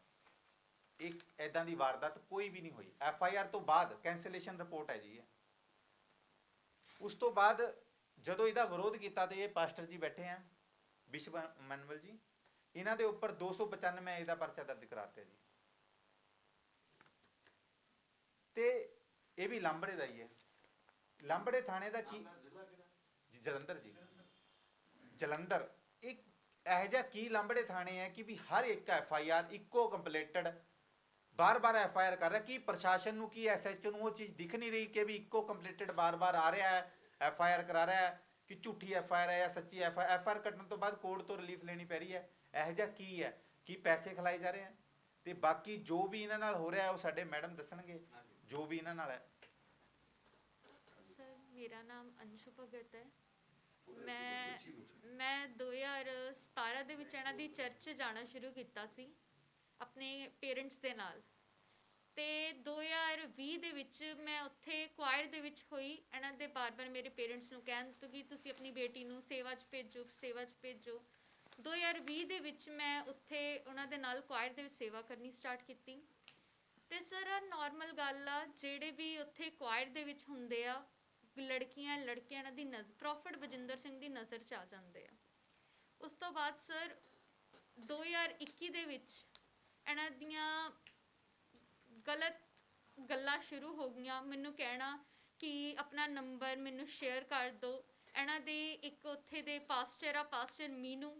ਇੱਕ ਐਦਾਂ ਦੀ ਵਾਰਦਾਤ ਕੋਈ ਵੀ ਨਹੀਂ ਹੋਈ। ਐਫ ਆਈ ਆਰ ਤੋਂ ਬਾਅਦ ਕੈਂਸਲੇਸ਼ਨ ਰਿਪੋਰਟ ਹੈ ਜੀ ਇਹ। ਉਸ ਤੋਂ ਬਾਅਦ ਜਦੋਂ ਇਹਦਾ ਵਿਰੋਧ ਕੀਤਾ ਤੇ ਇਹ ਪਾਸਟਰ ਜੀ ਬੈਠੇ ਆ ਬਿਸ਼ਪ ਮਨਵਲ ਜੀ ਇਹਨਾਂ ਦੇ ਉੱਪਰ 295 ਇਹਦਾ ਪਰਚਾ ਦਰਜ ਕਰਾਤੇ ਜੀ। ਤੇ ਇਹ ਵੀ ਲਾਂਬੜੇ ਦਾ ਹੀ ਹੈ। ਲਾਂਬੜੇ ਥਾਣੇ ਦਾ ਕੀ ਜੀ, ਜਲੰਧਰ ਜੀ। ਜਲੰਧਰ। ਇੱਕ ਇਹੋ ਜਿਹਾ ਕੀ ਲਾਂਬੜੇ ਥਾਣੇ ਹੈ ਕਿ ਵੀ ਹਰ ਇੱਕ ਐਫ ਆਈ ਆਰ ਇੱਕੋ ਕੰਪਲੀਟਡ ਬਾਰ-ਬਾਰ ਐਫ ਆਈ ਆਰ ਕਰ ਰਿਹਾ ਕੀ ਪ੍ਰਸ਼ਾਸਨ ਨੂੰ ਕੀ ਐਸਐਚਓ ਨੂੰ ਉਹ ਚੀਜ਼ ਦਿਖ ਨਹੀਂ ਰਹੀ ਕਿ ਵੀ ਇੱਕੋ ਕੰਪਲੀਟਡ ਬਾਰ-ਬਾਰ ਆ ਰਿਹਾ ਹੈ, ਐਫ ਆਈ ਆਰ ਕਰਾ ਰਿਹਾ ਹੈ, ਕਿ ਝੂਠੀ ਐਫ ਆਈ ਆਰ ਹੈ ਜਾਂ ਸੱਚੀ ਐਫ ਆਈ ਆਰ ਕੱਟਣ ਤੋਂ ਬਾਅਦ ਕੋਰਟ ਤੋਂ ਰਿਲੀਫ ਲੈਣੀ ਪੈ ਰਹੀ ਹੈ। ਇਹੋ ਜਿਹਾ ਕੀ ਹੈ? ਕੀ ਪੈਸੇ ਖਿਲਾਏ ਜਾ ਰਹੇ ਹੈ? ਤੇ ਬਾਕੀ ਜੋ ਵੀ ਇਹਨਾਂ ਨਾਲ ਹੋ ਰਿਹਾ, ਉਹ ਸਾਡੇ ਮੈਡਮ ਦੱਸਣਗੇ। ਜੋ ਵੀ ਇਹਨਾਂ ਨਾਲ ਹੈ। ਸਰ, ਮੇਰਾ ਨਾਮ ਅੰਸ਼ੂ ਭਗਤ ਹੈ। ਮੈਂ ਮੈਂ 2017 ਦੇ ਵਿੱਚ ਇਹਨਾਂ ਦੀ ਚਰਚ ਜਾਣਾ ਸ਼ੁਰੂ ਕੀਤਾ ਸੀ। ਆਪਣੇ ਪੇਰੈਂਟਸ ਦੇ ਨਾਲ। ਤੇ 2020 ਦੇ ਵਿੱਚ ਮੈਂ ਉੱਥੇ ਕੁਆਇਰ ਦੇ ਵਿੱਚ ਹੋਈ। ਇਹਨਾਂ ਦੇ ਬਾਰ-ਬਾਰ ਮੇਰੇ ਪੇਰੈਂਟਸ ਨੂੰ ਕਹਿਣ ਤੋਂ ਕਿ ਤੁਸੀਂ ਆਪਣੀ ਬੇਟੀ ਨੂੰ ਸੇਵਾ 'ਚ ਭੇਜੋ, ਸੇਵਾ 'ਚ ਭੇਜੋ। 2020 ਦੇ ਵਿੱਚ ਮੈਂ ਉੱਥੇ ਉਹਨਾਂ ਦੇ ਨਾਲ ਕੁਆਇਰ ਦੇ ਵਿੱਚ ਸੇਵਾ ਕਰਨੀ ਸਟਾਰਟ ਕੀਤੀ। ਤੇ ਸਰ ਆ ਨਾਰਮਲ ਗੱਲ ਆ, ਜਿਹੜੇ ਵੀ ਉੱਥੇ ਕੁਆਇਰ ਦੇ ਵਿੱਚ ਹੁੰਦੇ ਆ, ਲੜਕੀਆਂ, ਲੜਕਿਆਂ ਇਹਨਾਂ ਦੀ ਨਜ਼ਰ ਪ੍ਰੋਫਟ ਬਜਿੰਦਰ ਸਿੰਘ ਦੀ ਨਜ਼ਰ ਚ ਆ ਜਾਂਦੇ ਆ। ਉਸ ਤੋਂ ਬਾਅਦ ਸਰ 2021 ਦੇ ਵਿੱਚ ਇਹਨਾਂ ਦੀਆਂ ਗਲਤ ਗੱਲਾਂ ਸ਼ੁਰੂ ਹੋ ਗਈਆਂ। ਮੈਨੂੰ ਕਹਿਣਾ ਕਿ ਆਪਣਾ ਨੰਬਰ ਮੈਨੂੰ ਸ਼ੇਅਰ ਕਰ ਦਿਓ ਇਹਨਾਂ ਦੇ ਇੱਕ ਉੱਥੇ ਦੇ ਪਾਸਟਰ ਆ ਪਾਸਟਰ ਮੀਨੂ।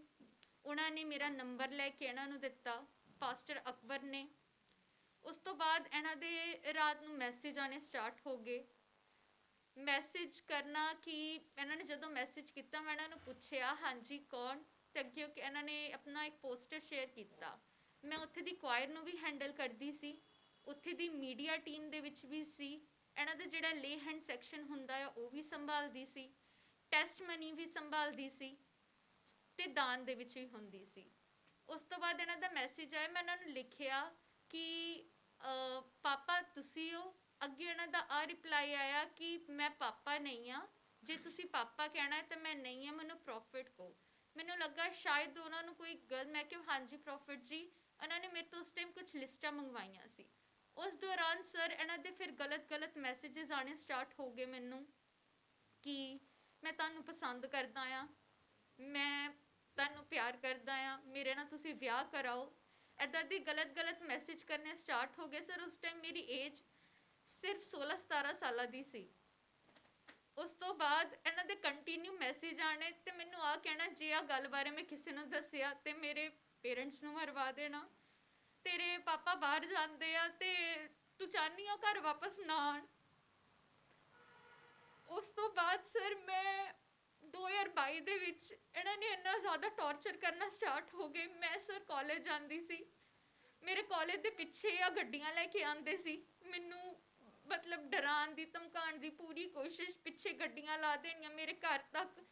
ਉਹਨਾਂ ਨੇ ਮੇਰਾ ਨੰਬਰ ਲੈ ਕੇ ਇਹਨਾਂ ਨੂੰ ਦਿੱਤਾ ਪਾਸਟਰ ਅਕਬਰ ਨੇ। ਉਸ ਤੋਂ ਬਾਅਦ ਇਹਨਾਂ ਦੇ ਰਾਤ ਨੂੰ ਮੈਸੇਜ ਆਣੇ ਸਟਾਰਟ ਹੋ ਗਏ। ਮੈਸੇਜ ਕਰਨਾ ਕਿ ਇਹਨਾਂ ਨੇ ਜਦੋਂ ਮੈਸੇਜ ਕੀਤਾ, ਮੈਂ ਇਹਨਾਂ ਨੂੰ ਪੁੱਛਿਆ, ਹਾਂਜੀ, ਕੌਣ? ਤੇ ਅੱਗੇ ਇਹਨਾਂ ਨੇ ਆਪਣਾ ਇੱਕ ਪੋਸਟਰ ਸ਼ੇਅਰ ਕੀਤਾ। ਮੈਂ ਉੱਥੇ ਦੀ ਕੁਆਇਰ ਨੂੰ ਵੀ ਹੈਂਡਲ ਕਰਦੀ ਸੀ, ਉੱਥੇ ਦੀ ਮੀਡੀਆ ਟੀਮ ਦੇ ਵਿੱਚ ਵੀ ਸੀ, ਇਹਨਾਂ ਦਾ ਜਿਹੜਾ ਲੇ ਹੈਂਡ ਸੈਕਸ਼ਨ ਹੁੰਦਾ ਆ, ਉਹ ਵੀ ਸੰਭਾਲਦੀ ਸੀ ਟੈਸਟ ਮਨੀ ਵੀ ਸੰਭਾਲਦੀ ਸੀ ਤੇ ਦਾਨ ਦੇ ਵਿੱਚ ਵੀ ਹੁੰਦੀ ਸੀ। ਉਸ ਤੋਂ ਬਾਅਦ ਇਹਨਾਂ ਦਾ ਮੈਸੇਜ ਆਇਆ, ਮੈਂ ਇਹਨਾਂ ਨੂੰ ਲਿਖਿਆ ਕਿ ਪਾਪਾ ਤੁਸੀਂ ਹੋ, ਅੱਗੇ ਇਹਨਾਂ ਦਾ ਆ ਰਿਪਲਾਈ ਆਇਆ ਕਿ ਮੈਂ ਪਾਪਾ ਨਹੀਂ ਆ ਜੇ ਤੁਸੀਂ ਪਾਪਾ ਕਹਿਣਾ ਹੈ ਤਾਂ ਮੈਂ ਨਹੀਂ ਆ ਮੈਨੂੰ ਪ੍ਰੋਫਿਟ ਕਹੋ। ਮੈਨੂੰ ਲੱਗਾ ਸ਼ਾਇਦ ਉਹਨਾਂ ਨੂੰ ਕੋਈ ਗਲਤ ਮੈਂ ਕਿਹਾ ਹਾਂਜੀ ਪ੍ਰੋਫਿਟ ਜੀ ਉਹਨਾਂ ਨੇ ਮੇਰੇ ਤੋਂ ਉਸ ਟਾਈਮ ਕੁਝ ਲਿਸਟਾਂ ਮੰਗਵਾਈਆਂ ਸੀ। ਉਸ ਦੌਰਾਨ ਸਰ ਇਹਨਾਂ ਦੇ ਫਿਰ ਗਲਤ ਗਲਤ ਮੈਸੇजेस ਆਣੇ ਸਟਾਰਟ ਹੋ ਗਏ ਮੈਨੂੰ ਕਿ ਮੈਂ ਤੁਹਾਨੂੰ ਪਸੰਦ ਕਰਦਾ ਆ ਮੈਂ ਤੁਹਾਨੂੰ ਪਿਆਰ ਕਰਦਾ ਆ ਮੇਰੇ ਨਾਲ ਤੁਸੀਂ ਵਿਆਹ ਕਰਾਓ। ਐਦਾਂ ਦੀ ਗਲਤ ਗਲਤ ਮੈਸੇਜ ਕਰਨੇ ਸਟਾਰਟ ਹੋ ਗਏ। ਸਰ ਉਸ ਟਾਈਮ ਮੇਰੀ ਏਜ ਸਿਰਫ 16 17 ਸਾਲਾਂ ਦੀ ਸੀ। ਉਸ ਤੋਂ ਬਾਅਦ ਇਹਨਾਂ ਦੇ ਕੰਟੀਨਿਊ ਮੈਸੇਜ ਆਣੇ ਤੇ ਮੈਨੂੰ ਆ ਕਹਿਣਾ, ਜੇ ਆ ਗੱਲ ਬਾਰੇ ਮੈਂ ਕਿਸੇ ਨੂੰ ਦੱਸਿਆ ਤੇ ਮੇਰੇ ਪੇਰੈਂਟਸ ਨੂੰ ਮਰਵਾ ਦੇਣਾ। ਤੇਰੇ ਪਾਪਾ ਬਾਹਰ ਜਾਂਦੇ ਆ ਤੇ ਤੂੰ ਚਾਹਨੀ ਆ ਘਰ ਵਾਪਸ ਨਾ ਆਣ ਉਸ ਤੋਂ ਬਾਅਦ ਸਰ ਮੈਂ 2022 ਦੇ ਵਿੱਚ ਇਹਨਾਂ ਨੇ ਇੰਨਾ ਜ਼ਿਆਦਾ ਟੌਰਚਰ ਕਰਨਾ ਸਟਾਰਟ ਹੋ ਗਏ। ਮੈਂ ਸਰ ਕਾਲਜ ਜਾਂਦੀ ਸੀ। ਮੇਰੇ ਕਾਲਜ ਦੇ ਪਿੱਛੇ ਆ ਗੱਡੀਆਂ ਲੈ ਕੇ ਆਉਂਦੇ ਸੀ। ਮੈਨੂੰ ਮਤਲਬ ਡਰਾਉਣ ਦੀ, ਧਮਕਾਉਣ ਦੀ ਪੂਰੀ ਕੋਸ਼ਿਸ਼ ਪਿੱਛੇ ਗੱਡੀਆਂ ਲਾ ਦੇਣੀਆਂ। ਮੇਰੇ ਘਰ ਤੱਕ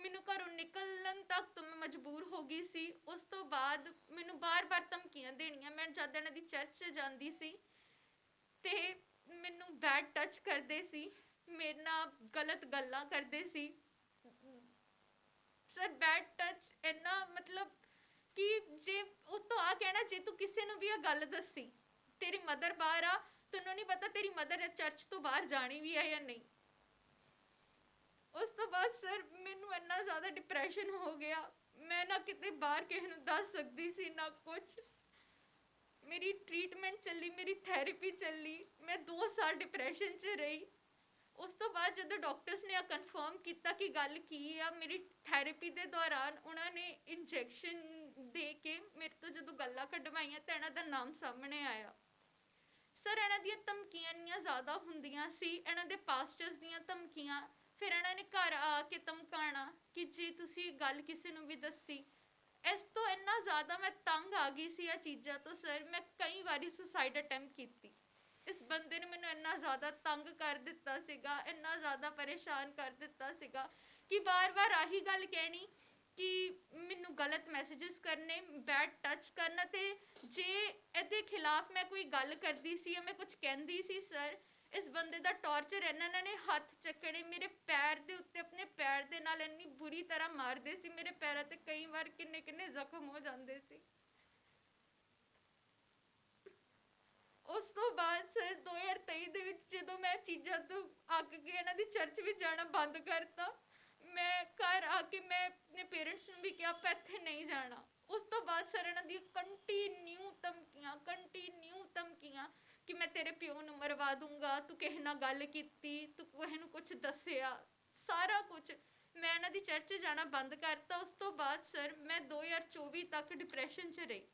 ਮੈਨੂੰ ਘਰੋਂ ਨਿਕਲਣ ਤੱਕ ਤੋਂ ਮੈਂ ਮਜਬੂਰ ਹੋ ਗਈ ਸੀ। ਉਸ ਤੋਂ ਬਾਅਦ ਮੈਨੂੰ ਬਾਰ-ਬਾਰ ਧਮਕੀਆਂ ਦੇਣੀਆਂ, ਮੈਂ ਜਦ ਇਹਨਾਂ ਦੀ ਚਰਚ ਜਾਂਦੀ ਸੀ ਤੇ ਮੈਨੂੰ ਬੈਡ ਟੱਚ ਕਰਦੇ ਸੀ, ਮੇਰੇ ਨਾਲ ਗਲਤ ਗੱਲਾਂ ਕਰਦੇ ਸੀ। ਸਰ ਬੈਡ ਟੱਚ ਇੰਨਾ ਮਤਲਬ ਕਿ ਜੇ ਉਹ ਤੋਂ ਆ ਕਹਿਣਾ ਜੇ ਤੂੰ ਕਿਸੇ ਨੂੰ ਵੀ ਇਹ ਗੱਲ ਦੱਸੀ, ਤੇਰੀ ਮਦਰ ਬਾਹਰ ਆ, ਤੈਨੂੰ ਨਹੀਂ ਪਤਾ ਤੇਰੀ ਮਦਰ ਚਰਚ ਤੋਂ ਬਾਹਰ ਜਾਣੀ ਵੀ ਹੈ ਜਾਂ ਨਹੀਂ। ਉਸ ਤੋਂ ਬਾਅਦ ਸਰ ਮੈਨੂੰ ਇੰਨਾ ਜ਼ਿਆਦਾ ਡਿਪਰੈਸ਼ਨ ਹੋ ਗਿਆ। ਮੈਂ ਨਾ ਕਿਤੇ ਬਾਹਰ ਕਿਸੇ ਨੂੰ ਦੱਸ ਸਕਦੀ ਸੀ, ਨਾ ਕੁਝ ਮੇਰੀ ਟ੍ਰੀਟਮੈਂਟ ਚੱਲੀ, ਮੇਰੀ ਥੈਰੇਪੀ ਚੱਲੀ। ਮੈਂ 2 ਸਾਲ ਡਿਪਰੈਸ਼ਨ 'ਚ ਰਹੀ। ਉਸ ਤੋਂ ਬਾਅਦ ਜਦੋਂ ਡਾਕਟਰਸ ਨੇ ਆ ਕਨਫਰਮ ਕੀਤਾ ਕਿ ਗੱਲ ਕੀ ਆ, ਮੇਰੀ ਥੈਰੇਪੀ ਦੇ ਦੌਰਾਨ ਉਹਨਾਂ ਨੇ ਇੰਜੈਕਸ਼ਨ ਦੇ ਕੇ ਮੇਰੇ ਤੋਂ ਜਦੋਂ ਗੱਲਾਂ ਕਢਵਾਈਆਂ ਤਾਂ ਇਹਨਾਂ ਦਾ ਨਾਮ ਸਾਹਮਣੇ ਆਇਆ। ਸਰ, ਇਹਨਾਂ ਦੀਆਂ ਧਮਕੀਆਂ ਇੰਨੀਆਂ ਜ਼ਿਆਦਾ ਹੁੰਦੀਆਂ ਸੀ, ਇਹਨਾਂ ਦੇ ਪਾਸਟਰਸ ਦੀਆਂ ਧਮਕੀਆਂ ਫਿਰ ਇਹਨਾਂ ਨੇ ਘਰ ਆ ਕੇ ਧਮਕਾਣਾ ਕਿ ਜੇ ਤੁਸੀਂ ਗੱਲ ਕਿਸੇ ਨੂੰ ਵੀ ਦੱਸੀ, ਇਸ ਤੋਂ ਇੰਨਾ ਜ਼ਿਆਦਾ ਮੈਂ ਤੰਗ ਆ ਗਈ ਸੀ ਇਹ ਚੀਜ਼ਾਂ ਤੋਂ, ਸਰ, ਮੈਂ ਕਈ ਵਾਰੀ ਸੁਸਾਈਡ ਅਟੈਂਪਟ ਕੀਤੀ। ਇਸ ਬੰਦੇ ਨੇ ਮੈਨੂੰ ਇੰਨਾ ਜ਼ਿਆਦਾ ਤੰਗ ਕਰ ਦਿੱਤਾ ਸੀਗਾ, ਇੰਨਾ ਜ਼ਿਆਦਾ ਪਰੇਸ਼ਾਨ ਕਰ ਦਿੱਤਾ ਸੀਗਾ ਕਿ ਵਾਰ-ਵਾਰ ਆਹੀ ਗੱਲ ਕਹਿਣੀ ਕਿ ਮੈਨੂੰ ਗਲਤ ਮੈਸੇजेस ਕਰਨੇ ਬੈਡ ਟੱਚ ਕਰਨਾ ਤੇ ਜੇ ਇਹਦੇ ਖਿਲਾਫ ਮੈਂ ਕੋਈ ਗੱਲ ਕਰਦੀ ਸੀ ਜਾਂ ਮੈਂ ਕੁਝ ਕਹਿੰਦੀ ਸੀ, ਸਰ ਇਸ ਬੰਦੇ ਦਾ ਟੌਰਚਰ ਇਹਨਾਂ ਨੇ ਹੱਥ ਚੱਕਣੇ, ਮੇਰੇ ਪੈਰ ਦੇ ਉੱਤੇ, ਆਪਣੇ ਪੈਰ ਦੇ ਨਾਲ ਇੰਨੀ ਬੁਰੀ ਤਰ੍ਹਾਂ ਮਾਰਦੇ ਸੀ, ਮੇਰੇ ਪੈਰਾਂ ਤੇ ਕਈ ਵਾਰ ਕਿੰਨੇ ਕਿੰਨੇ ਜ਼ਖਮ ਹੋ ਜਾਂਦੇ ਸੀ। ਉਸ ਤੋਂ ਬਾਅਦ ਸਰ 2023 ਦੇ ਵਿੱਚ ਜਦੋਂ ਮੈਂ ਚੀਜ਼ਾਂ ਤੋਂ ਅੱਕ ਕੇ ਇਹਨਾਂ ਦੀ ਚਰਚ ਵਿੱਚ ਜਾਣਾ ਬੰਦ ਕਰਤਾ, ਮੈਂ ਘਰ ਆ ਕੇ ਮੈਂ ਆਪਣੇ ਪੇਰੈਂਟਸ ਨੂੰ ਵੀ ਕਿਹਾ, ਆਪਾਂ ਇੱਥੇ ਨਹੀਂ ਜਾਣਾ। ਉਸ ਤੋਂ ਬਾਅਦ ਸਰ ਇਹਨਾਂ ਦੀ ਕੰਟੀਨਿਊ ਧਮਕੀਆਂ ਕੰਟੀਨਿਊ ਧਮਕੀਆਂ ਕਿ ਮੈਂ ਤੇਰੇ ਪਿਓ ਨੂੰ ਮਰਵਾ ਦੂੰਗਾ, ਤੂੰ ਕਿਸੇ ਨਾਲ ਗੱਲ ਕੀਤੀ, ਤੂੰ ਕਿਸੇ ਨੂੰ ਕੁਝ ਦੱਸਿਆ, ਸਾਰਾ ਕੁਝ ਮੈਂ ਇਹਨਾਂ ਦੀ ਚਰਚ ਜਾਣਾ ਬੰਦ ਕਰਤਾ। ਉਸ ਤੋਂ ਬਾਅਦ ਸਰ ਮੈਂ 2024 ਤੱਕ ਡਿਪਰੈਸ਼ਨ 'ਚ ਰਹੀ।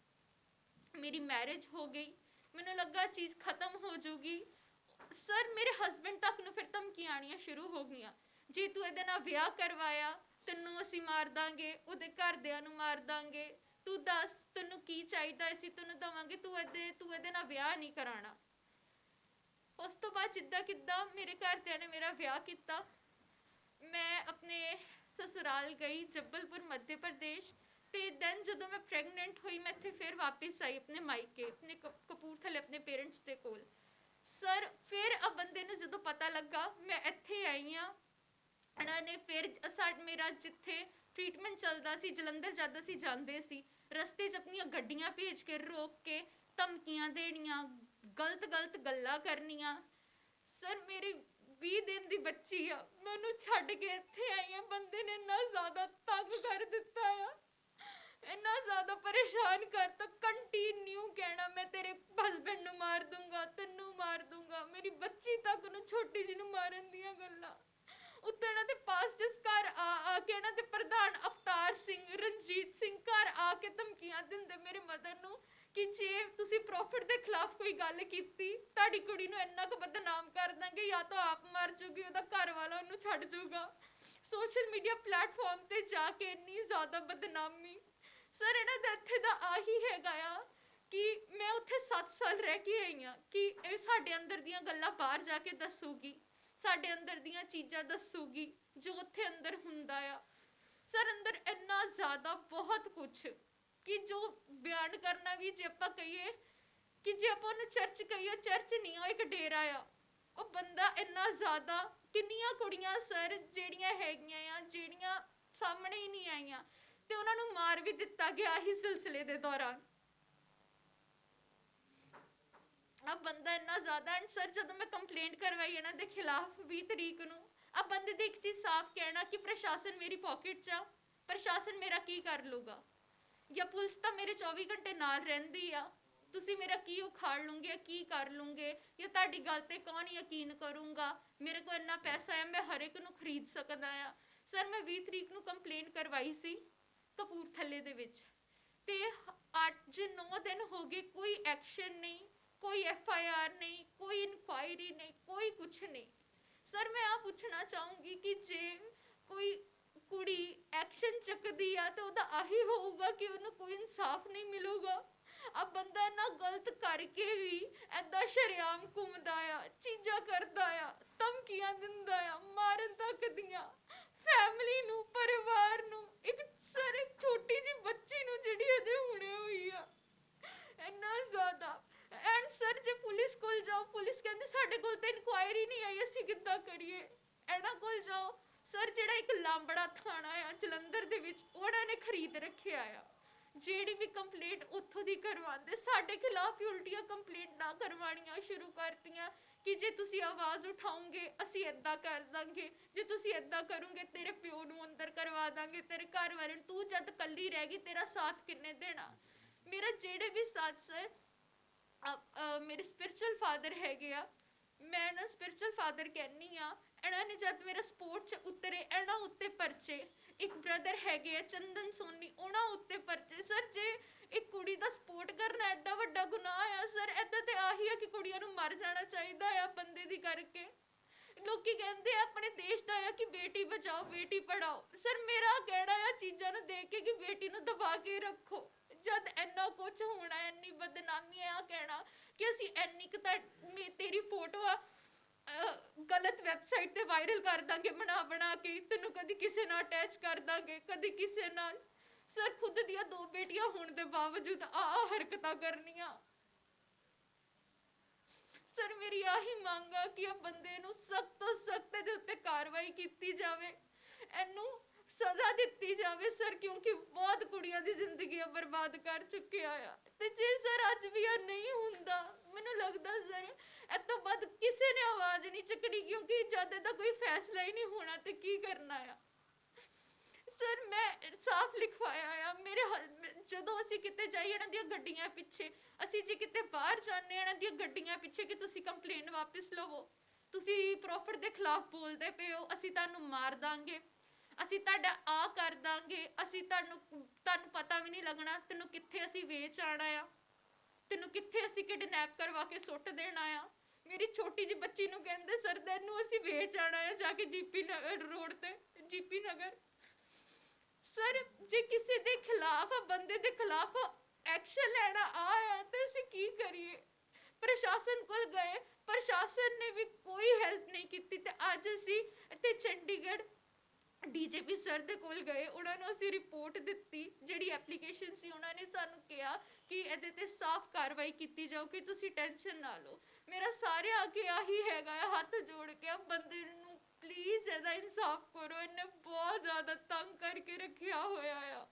ਮੇਰੀ ਮੈਰਿਜ ਹੋ ਗਈ। ਮੈਨੂੰ ਲੱਗਾ ਚੀਜ਼ ਖਤਮ ਹੋ ਜਾਊਗੀ। ਸਰ ਮੇਰੇ ਹਸਬੰਡ ਤੱਕ ਨੂੰ ਫਿਰ ਧਮਕੀਆਂ ਆਣੀਆਂ ਸ਼ੁਰੂ ਹੋ ਗਈਆਂ। ਜੇ ਤੂੰ ਇਹਦੇ ਨਾਲ ਵਿਆਹ ਕਰਵਾਇਆ, ਤੈਨੂੰ ਅਸੀਂ ਮਾਰ ਦਾਂਗੇ, ਉਹਦੇ ਘਰਦਿਆਂ ਨੂੰ ਮਾਰ ਦਾਂਗੇ। ਤੂੰ ਦੱਸ, ਤੈਨੂੰ ਕੀ ਚਾਹੀਦਾ? ਅਸੀਂ ਤੈਨੂੰ ਦਵਾਂਗੇ, ਤੂੰ ਇਹਦੇ ਤੂੰ ਇਹਦੇ ਨਾਲ ਵਿਆਹ ਨਹੀਂ ਕਰਾਣਾ ਉਸ ਤੋਂ ਬਾਅਦ ਜਿੱਦਾਂ ਕਿੱਦਾਂ ਮੇਰੇ ਘਰਦਿਆਂ ਨੇ ਮੇਰਾ ਵਿਆਹ ਕੀਤਾ, ਮੈਂ ਆਪਣੇ ਸਸੁਰਾਲ ਗਈ ਜੱਬਲਪੁਰ, ਮੱਧ ਪ੍ਰਦੇਸ਼ ਤੇ ਦੈਨ ਜਦੋਂ ਮੈਂ ਪ੍ਰੈਗਨੈਂਟ ਹੋਈ, ਮੈਂ ਇੱਥੇ ਫਿਰ ਵਾਪਸ ਆਈ ਆਪਣੇ ਮਾਇਕੇ, ਆਪਣੇ ਕਪੂਰਥਲੇ ਆਪਣੇ ਪੇਰੈਂਟਸ ਦੇ ਕੋਲ। ਸਰ ਫਿਰ ਆ ਬੰਦੇ ਨੂੰ ਜਦੋਂ ਪਤਾ ਲੱਗਾ, ਮੈਂ ਇੱਥੇ ਆਈ ਆ ਇਹਨਾਂ ਨੇ ਫਿਰ ਸਾ ਮੇਰਾ ਜਿੱਥੇ ਟ੍ਰੀਟਮੈਂਟ ਚੱਲਦਾ ਸੀ, ਜਲੰਧਰ ਜਾਂਦਾ ਸੀ, ਜਾਂਦੇ ਸੀ, ਰਸਤੇ 'ਚ ਆਪਣੀਆਂ ਗੱਡੀਆਂ ਭੇਜ ਕੇ, ਰੋਕ ਕੇ ਧਮਕੀਆਂ ਦੇਣੀਆਂ ਗਲਤ ਗਲਤ ਗੱਲਾਂ ਕਰਨੀਆਂ। ਸਰ, ਮੇਰੀ 20 ਦਿਨ ਦੀ ਬੱਚੀ ਆ। ਮੈਂ ਛੱਡ ਕੇ ਇੱਥੇ ਆਈ ਆ। ਬੰਦੇ ਨੇ ਇੰਨਾ ਜ਼ਿਆਦਾ ਤੰਗ ਕਰ ਦਿੱਤਾ ਆ। ਇੰਨਾ ਜ਼ਿਆਦਾ ਪਰੇਸ਼ਾਨ ਕਰਤਾ। ਕੰਟੀਨਿਊ ਕਹਿਣਾ, ਮੈਂ ਤੇਰੇ ਹਸਬੰਡ ਨੂੰ ਮਾਰ ਦੂੰਗਾ, ਤੈਨੂੰ ਮਾਰ ਦੂੰਗਾ। ਮੇਰੀ ਬੱਚੀ ਤੱਕ ਨੂੰ, ਛੋਟੀ ਜੀ ਨੂੰ ਮਾਰਨ ਦੀਆਂ ਗੱਲਾਂ। ਉੱਤੇ ਇਹਨਾਂ ਦੇ ਪਾਸਟਸ ਘਰ ਆ ਆ ਕੇ ਇਹਨਾਂ ਦੇ ਪ੍ਰਧਾਨ ਅਵਤਾਰ ਸਿੰਘ, ਰਣਜੀਤ ਸਿੰਘ ਘਰ ਆ ਕੇ ਧਮਕੀਆਂ ਦਿੰਦੇ ਮੇਰੇ ਮਦਰ ਨੂੰ। ਕਿ ਜੇ ਤੁਸੀਂ ਪ੍ਰੋਫਿਟ ਦੇ ਖਿਲਾਫ ਕੋਈ ਗੱਲ ਕੀਤੀ, ਤੁਹਾਡੀ ਕੁੜੀ ਨੂੰ ਇੰਨਾ ਕੁ ਬਦਨਾਮ ਕਰ ਦਾਂਗੇ, ਜਾਂ ਤਾਂ ਆਪ ਮਰ ਜੂਗੀ, ਉਹਦਾ ਘਰ ਵਾਲਾ ਉਹਨੂੰ ਛੱਡ ਜਾਊਗਾ ਸੋਸ਼ਲ ਮੀਡੀਆ ਪਲੇਟਫਾਰਮ ਤੇ ਜਾ ਕੇ ਇੰਨੀ ਜ਼ਿਆਦਾ ਬਦਨਾਮੀ। ਸਰ ਇਹਨਾਂ ਦਾ ਇੱਥੇ ਦਾ ਆਹੀ ਹੈਗਾ ਆ ਕਿ ਮੈਂ ਉੱਥੇ 7 ਸਾਲ ਰਹਿ ਕੇ ਆਈ ਆ ਕਿ ਇਹ ਸਾਡੇ ਅੰਦਰ ਦੀਆਂ ਗੱਲਾਂ ਬਾਹਰ ਜਾ ਕੇ ਦੱਸੂਗੀ, ਸਾਡੇ ਅੰਦਰ ਦੀਆਂ ਚੀਜ਼ਾਂ ਦੱਸੂਗੀ, ਜੋ ਉੱਥੇ ਅੰਦਰ ਹੁੰਦਾ ਆ। ਸਰ ਅੰਦਰ ਇੰਨਾ ਜ਼ਿਆਦਾ ਬਹੁਤ ਕੁਝ ਕਿ ਜੋ ਬਿਆਨ ਕਰਨਾ ਵੀ ਜੇ ਆਪਾਂ ਕਹੀਏ, ਕਿ ਜੇ ਆਪਾਂ ਉਹਨੂੰ ਚਰਚ ਕਹੀਏ ਚਰਚ ਨਹੀਂ ਉਹ ਇੱਕ ਡੇਰਾ ਆ। ਉਹ ਬੰਦਾ ਇੰਨਾ ਜ਼ਿਆਦਾ, ਕਿੰਨੀਆਂ ਕੁੜੀਆਂ ਸਰ ਜਿਹੜੀਆਂ ਹੈਗੀਆਂ ਆ, ਜਿਹੜੀਆਂ ਸਾਹਮਣੇ ਹੀ ਨਹੀਂ ਆਈਆਂ, ਤੇ ਉਹਨਾਂ ਨੂੰ ਮਾਰ ਵੀ ਦਿੱਤਾ ਗਿਆ ਹੀ ਸਿਲਸਿਲੇ ਦੇ ਦੌਰਾਨ। ਆ ਬੰਦਾ ਇੰਨਾ ਜ਼ਿਆਦਾ ਐਂਡ ਸਰ ਜਦੋਂ ਮੈਂ ਕੰਪਲੇਂਟ ਕਰਵਾਈ ਇਹਨਾਂ ਦੇ ਖਿਲਾਫ 20 ਤਰੀਕ ਨੂੰ, ਆ ਬੰਦੇ ਦੀ ਇੱਕ ਚੀਜ਼ ਸਾਫ਼ ਕਹਿਣਾ ਕਿ ਪ੍ਰਸ਼ਾਸਨ ਮੇਰੀ ਪਾਕਟ 'ਚ ਆ, ਪ੍ਰਸ਼ਾਸਨ ਮੇਰਾ ਕੀ ਕਰ ਲੂਗਾ ਜਾਂ ਪੁਲਿਸ ਤਾਂ ਮੇਰੇ 24 ਘੰਟੇ ਨਾਲ ਰਹਿੰਦੀ ਆ। ਤੁਸੀਂ ਮੇਰਾ ਕੀ ਉਖਾੜ ਲੂੰਗੇ, ਕੀ ਕਰ ਲੂੰਗੇ? ਜਾਂ ਤੁਹਾਡੀ ਗੱਲ ਤੇ ਕੌਣ ਯਕੀਨ ਕਰੂੰਗਾ? ਮੇਰੇ ਕੋਲ ਇੰਨਾ ਪੈਸਾ ਹੈ ਮੈਂ ਹਰ ਇੱਕ ਨੂੰ ਖਰੀਦ ਸਕਦਾ ਆ। ਸਰ, ਮੈਂ 20 ਤਰੀਕ ਨੂੰ ਕੰਪਲੇਂਟ ਕਰਵਾਈ ਸੀ ਕਪੂਰਥਲੇ ਦੇ ਵਿੱਚ। ਤੇ ਅੱਜ 9 ਦਿਨ ਹੋ ਗਏ, ਕੋਈ ਐਕਸ਼ਨ ਨਹੀਂ, ਕੋਈ ਐਫ ਆਈ ਆਰ ਨਹੀਂ, ਕੋਈ ਇਨਕੁਆਇਰੀ ਨਹੀਂ, ਕੋਈ ਕੁਝ ਨਹੀਂ। ਸਰ, ਮੈਂ ਆ ਪੁੱਛਣਾ ਚਾਹੂੰਗੀ ਕਿ ਜੇ ਕੋਈ ਕੁੜੀ ਐਕਸ਼ਨ ਚੱਕਦੀ ਆ ਤੇ ਉਹਦਾ ਆਹੀ ਹੋਊਗਾ ਕਿ ਉਹਨੂੰ ਕੋਈ ਇਨਸਾਫ ਨਹੀਂ ਮਿਲੂਗਾ। ਆ ਬੰਦਾ ਨਾ ਗਲਤ ਕਰਕੇ ਵੀ ਐਦਾਂ ਸ਼ਰਿਆਮ ਘੁੰਮਦਾ ਆ, ਚੀਜ਼ਾਂ ਕਰਦਾ ਆ, ਧਮਕੀਆਂ ਦਿੰਦਾ ਆ, ਮਾਰਨ ਤੱਕ ਦੀਆਂ ਫੈਮਿਲੀ ਨੂੰ, ਪਰਿਵਾਰ ਨੂੰ, ਇੱਕ ਸਰ ਛੋਟੀ ਜਿਹੀ ਬੱਚੀ ਨੂੰ ਜਿਹੜੀ ਅਜੇ ਹੁਣੇ ਹੋਈ ਆ। ਇੰਨਾ ਜ਼ਿਆਦਾ। ਐਂਡ ਸਰ ਜੇ ਪੁਲਿਸ ਕੋਲ ਜਾਓ, ਪੁਲਿਸ ਕਹਿੰਦੀ ਸਾਡੇ ਕੋਲ ਤਾਂ ਇਨਕੁਆਇਰੀ ਨਹੀਂ ਆਈ, ਅਸੀਂ ਕਿੱਦਾਂ ਕਰੀਏ? ਇਹਨਾਂ ਕੋਲ ਜਾਓ। ਸਰ, ਜਿਹੜਾ ਇੱਕ ਲਾਂਬੜਾ ਥਾਣਾ ਆ, ਜਲੰਧਰ ਦੇ ਵਿੱਚ, ਉਹਨਾਂ ਨੇ ਖਰੀਦ ਰੱਖਿਆ ਆ। ਜਿਹੜੀ ਵੀ ਕੰਪਲੇਂਟ ਉੱਥੋਂ ਦੀ ਕਰਵਾਉਂਦੇ, ਸਾਡੇ ਖਿਲਾਫ ਹੀ ਉਲਟੀਆਂ ਕੰਪਲੇਂਟ ਨਾ ਕਰਵਾਉਣੀਆਂ ਸ਼ੁਰੂ ਕਰਤੀਆਂ ਕਿ ਜੇ ਤੁਸੀਂ ਆਵਾਜ਼ ਉਠਾਓਗੇ ਅਸੀਂ ਏਦਾਂ ਕਰ ਦਾਂਗੇ। ਜੇ ਤੁਸੀਂ ਏਦਾਂ ਕਰੋਗੇ, ਤੇਰੇ ਪਿਓ ਨੂੰ ਅੰਦਰ ਕਰਵਾ ਦਾਂਗੇ, ਤੇਰੇ ਘਰ ਵਾਲੇ ਨੂੰ। ਤੂੰ ਜਦ ਕੱਲੀ ਰਹਿ ਗਈ, ਤੇਰਾ ਸਾਥ ਕਿੰਨੇ ਦੇਣਾ? ਮੇਰਾ ਜਿਹੜੇ ਵੀ ਸਾਥ, ਸਰ ਮੇਰੇ ਸਪਿਰਚੁਅਲ ਫਾਦਰ ਹੈਗੇ ਆ, ਮੈਂ ਨਾ ਸਪਿਰਚੁਅਲ ਫਾਦਰ ਕਹਿੰਨੀ ਆ ਇਹਨਾਂ ਨੇ ਜਦ ਮੇਰਾ ਸਪੋਰਟ ਚ ਉਤਰੇ ਇਹਨਾਂ ਉੱਤੇ ਪਰਚੇ। ਇੱਕ ਬ੍ਰਦਰ ਹੈਗੇ ਆ, ਚੰਦਨ ਸੋਨੀ, ਉਹਨਾਂ ਉੱਤੇ ਪਰਚੇ। ਸਰ ਜੇ ਇੱਕ ਕੁੜੀ ਦਾ ਸਪੋਰਟ ਕਰਨਾ ਐਡਾ ਵੱਡਾ ਗੁਨਾਹ ਆ ਸਰ ਏਦਾਂ ਤੇ ਆਹੀ ਆ ਕਿ ਕੁੜੀਆਂ ਨੂੰ ਮਰ ਜਾਣਾ ਚਾਹੀਦਾ ਆ ਬੰਦੇ ਦੀ ਕਰਕੇ। ਲੋਕੀ ਕਹਿੰਦੇ ਆ, ਆਪਣੇ ਦੇਸ਼ ਦਾ ਆ ਕਿ ਬੇਟੀ ਬਚਾਓ, ਬੇਟੀ ਪੜਾਓ ਸਰ ਮੇਰਾ ਕਹਿਣਾ ਆ, ਚੀਜ਼ਾਂ ਨੂੰ ਦੇਖ ਕੇ ਕਿ ਬੇਟੀ ਨੂੰ ਦਬਾ ਕੇ ਰੱਖੋ। ਜਦ ਇੰਨਾ ਕੁਝ ਹੋਣਾ ਇੰਨੀ ਬਦਨਾਮੀ ਆ ਕਹਿਣਾ ਕਿ ਅਸੀਂ ਇੰਨੀ ਕੁ ਤਾਂ ਤੇਰੀ ਫੋਟੋ ਆ ਅਹ, ਗਲਤ ਵੈਬਸਾਈਟ ਤੇ ਵਾਇਰਲ ਕਰ ਦਾਂਗੇ ਬਣਾ ਬਣਾ ਕੇ ਤੈਨੂੰ ਕਦੀ ਕਿਸੇ ਨਾਲ ਅਟੈਚ ਕਰ ਦਾਂਗੇ ਕਦੀ ਕਿਸੇ ਨਾਲ। ਸਰ ਖੁਦ ਦੀਆਂ ਦੋ ਬੇਟੀਆਂ ਹੋਣ ਦੇ ਬਾਵਜੂਦ ਆ ਆ ਹਰਕਤਾਂ ਕਰਨੀਆਂ। ਸਰ ਮੇਰੀ ਆਹੀ ਮੰਗ ਆ ਕਿ ਇਹ ਬੰਦੇ ਨੂੰ ਸਖਤ ਤੋਂ ਸਖਤ ਦੇ ਉੱਤੇ ਕਾਰਵਾਈ ਕੀਤੀ ਜਾਵੇ। ਇਹਨੂੰ ਸਜ਼ਾ ਦਿੱਤੀ ਜਾਵੇ ਸਰ ਕਿਉਂਕਿ ਬਹੁਤ ਕੁੜੀਆਂ ਦੀ ਜ਼ਿੰਦਗੀਆਂ ਬਰਬਾਦ ਕਰ ਚੁੱਕਿਆ ਆ। ਤੇ ਜੇ ਸਰ ਅੱਜ ਵੀ ਇਹ ਨਹੀਂ ਹੁੰਦਾ ਮੈਨੂੰ ਲੱਗਦਾ ਸਰ, ਇਹ ਤੋਂ ਬਾਅਦ ਕਿਸੇ ਨੇ ਆਵਾਜ਼ ਨਹੀਂ ਚੱਕਣੀ ਕਿਉਂਕਿ ਜਦ ਇਹਦਾ ਕੋਈ ਫੈਸਲਾ ਹੀ ਨਹੀਂ ਹੋਣਾ ਤੇ ਕੀ ਕਰਨਾ ਆ। ਸਰ, ਮੈਂ ਸਾਫ਼ ਲਿਖਵਾਇਆ ਆ। ਮੇਰੇ ਹ- ਜਦੋਂ ਅਸੀਂ ਕਿਤੇ ਜਾਈਏ ਇਹਨਾਂ ਦੀਆਂ ਗੱਡੀਆਂ ਪਿੱਛੇ, ਅਸੀਂ ਜੇ ਕਿਤੇ ਬਾਹਰ ਜਾਂਦੇ ਹਾਂ, ਇਹਨਾਂ ਦੀਆਂ ਗੱਡੀਆਂ ਪਿੱਛੇ ਕਿ ਤੁਸੀਂ ਕੰਪਲੇਨ ਵਾਪਸ ਲਵੋ? ਤੁਸੀਂ ਪ੍ਰੋਫਿਟ ਦੇ ਖਿਲਾਫ ਬੋਲਦੇ ਪਏ ਹੋ, ਅਸੀਂ ਤੁਹਾਨੂੰ ਮਾਰ ਦਾਂਗੇ। ਅਸੀਂ ਤੁਹਾਡਾ ਆ ਕਰ ਦਾਂਗੇ। ਅਸੀਂ ਤੁਹਾਨੂੰ ਤੁਹਾਨੂੰ ਪਤਾ ਵੀ ਨਹੀਂ ਲੱਗਣਾ, ਤੈਨੂੰ ਕਿੱਥੇ ਅਸੀਂ ਵੇਚ ਆਣਾ ਆ। ਤੈਨੂੰ ਕਿੱਥੇ ਅਸੀਂ ਕਿਡਨੈਪ ਕਰਵਾ ਕੇ ਸੁੱਟ ਦੇਣਾ ਆ? ਮੇਰੀ ਛੋਟੀ ਜਿਹੀ ਬੱਚੀ ਨੂੰ ਕਹਿੰਦੇ ਸਰ ਨੂੰ ਅਸੀਂ ਵੇਚ ਆਣਾ ਆ ਜਾ ਕੇ ਜੀਪੀ ਨਗਰ ਰੋਡ ਤੇ, ਜੀਪੀ ਨਗਰ। ਸਰ, ਜੇ ਕਿਸੇ ਦੇ ਖਿਲਾਫ ਬੰਦੇ ਦੇ ਖਿਲਾਫ ਐਕਸ਼ਨ ਲੈਣਾ ਆਇਆ ਤੇ ਅਸੀਂ ਕੀ ਕਰੀਏ? ਪ੍ਰਸ਼ਾਸਨ ਕੋਲ ਗਏ, ਪ੍ਰਸ਼ਾਸਨ ਨੇ ਵੀ ਕੋਈ ਹੈਲਪ ਨਹੀਂ ਕੀਤੀ ਤੇ ਅੱਜ ਅਸੀਂ ਇੱਥੇ ਚੰਡੀਗੜ੍ਹ ਡੀਜੀਪੀ ਸਰ ਦੇ ਕੋਲ ਗਏ ਉਹਨਾਂ ਨੂੰ ਅਸੀਂ ਰਿਪੋਰਟ ਦਿੱਤੀ ਜਿਹੜੀ ਐਪਲੀਕੇਸ਼ਨ ਸੀ ਉਹਨਾਂ ਨੇ ਸਾਨੂੰ ਕਿਹਾ ਕਿ ਇਹਦੇ ਤੇ ਸਾਫ਼ ਕਾਰਵਾਈ ਕੀਤੀ ਜਾਊ ਕਿ ਤੁਸੀਂ ਟੈਨਸ਼ਨ ਨਾ ਲਓ। ਮੇਰਾ ਸਾਰੇ ਅੱਗੇ ਆਹੀ ਹੈਗਾ ਹੈ, ਹੱਥ ਜੋੜ ਕੇ ਆ ਬੰਦੇ ਨੂੰ ਪਲੀਜ਼ ਇਹਦਾ ਇਨਸਾਫ ਕਰੋ ਇਹਨੇ ਬਹੁਤ ਜ਼ਿਆਦਾ ਤੰਗ ਕਰਕੇ ਰੱਖਿਆ ਹੋਇਆ ਆ।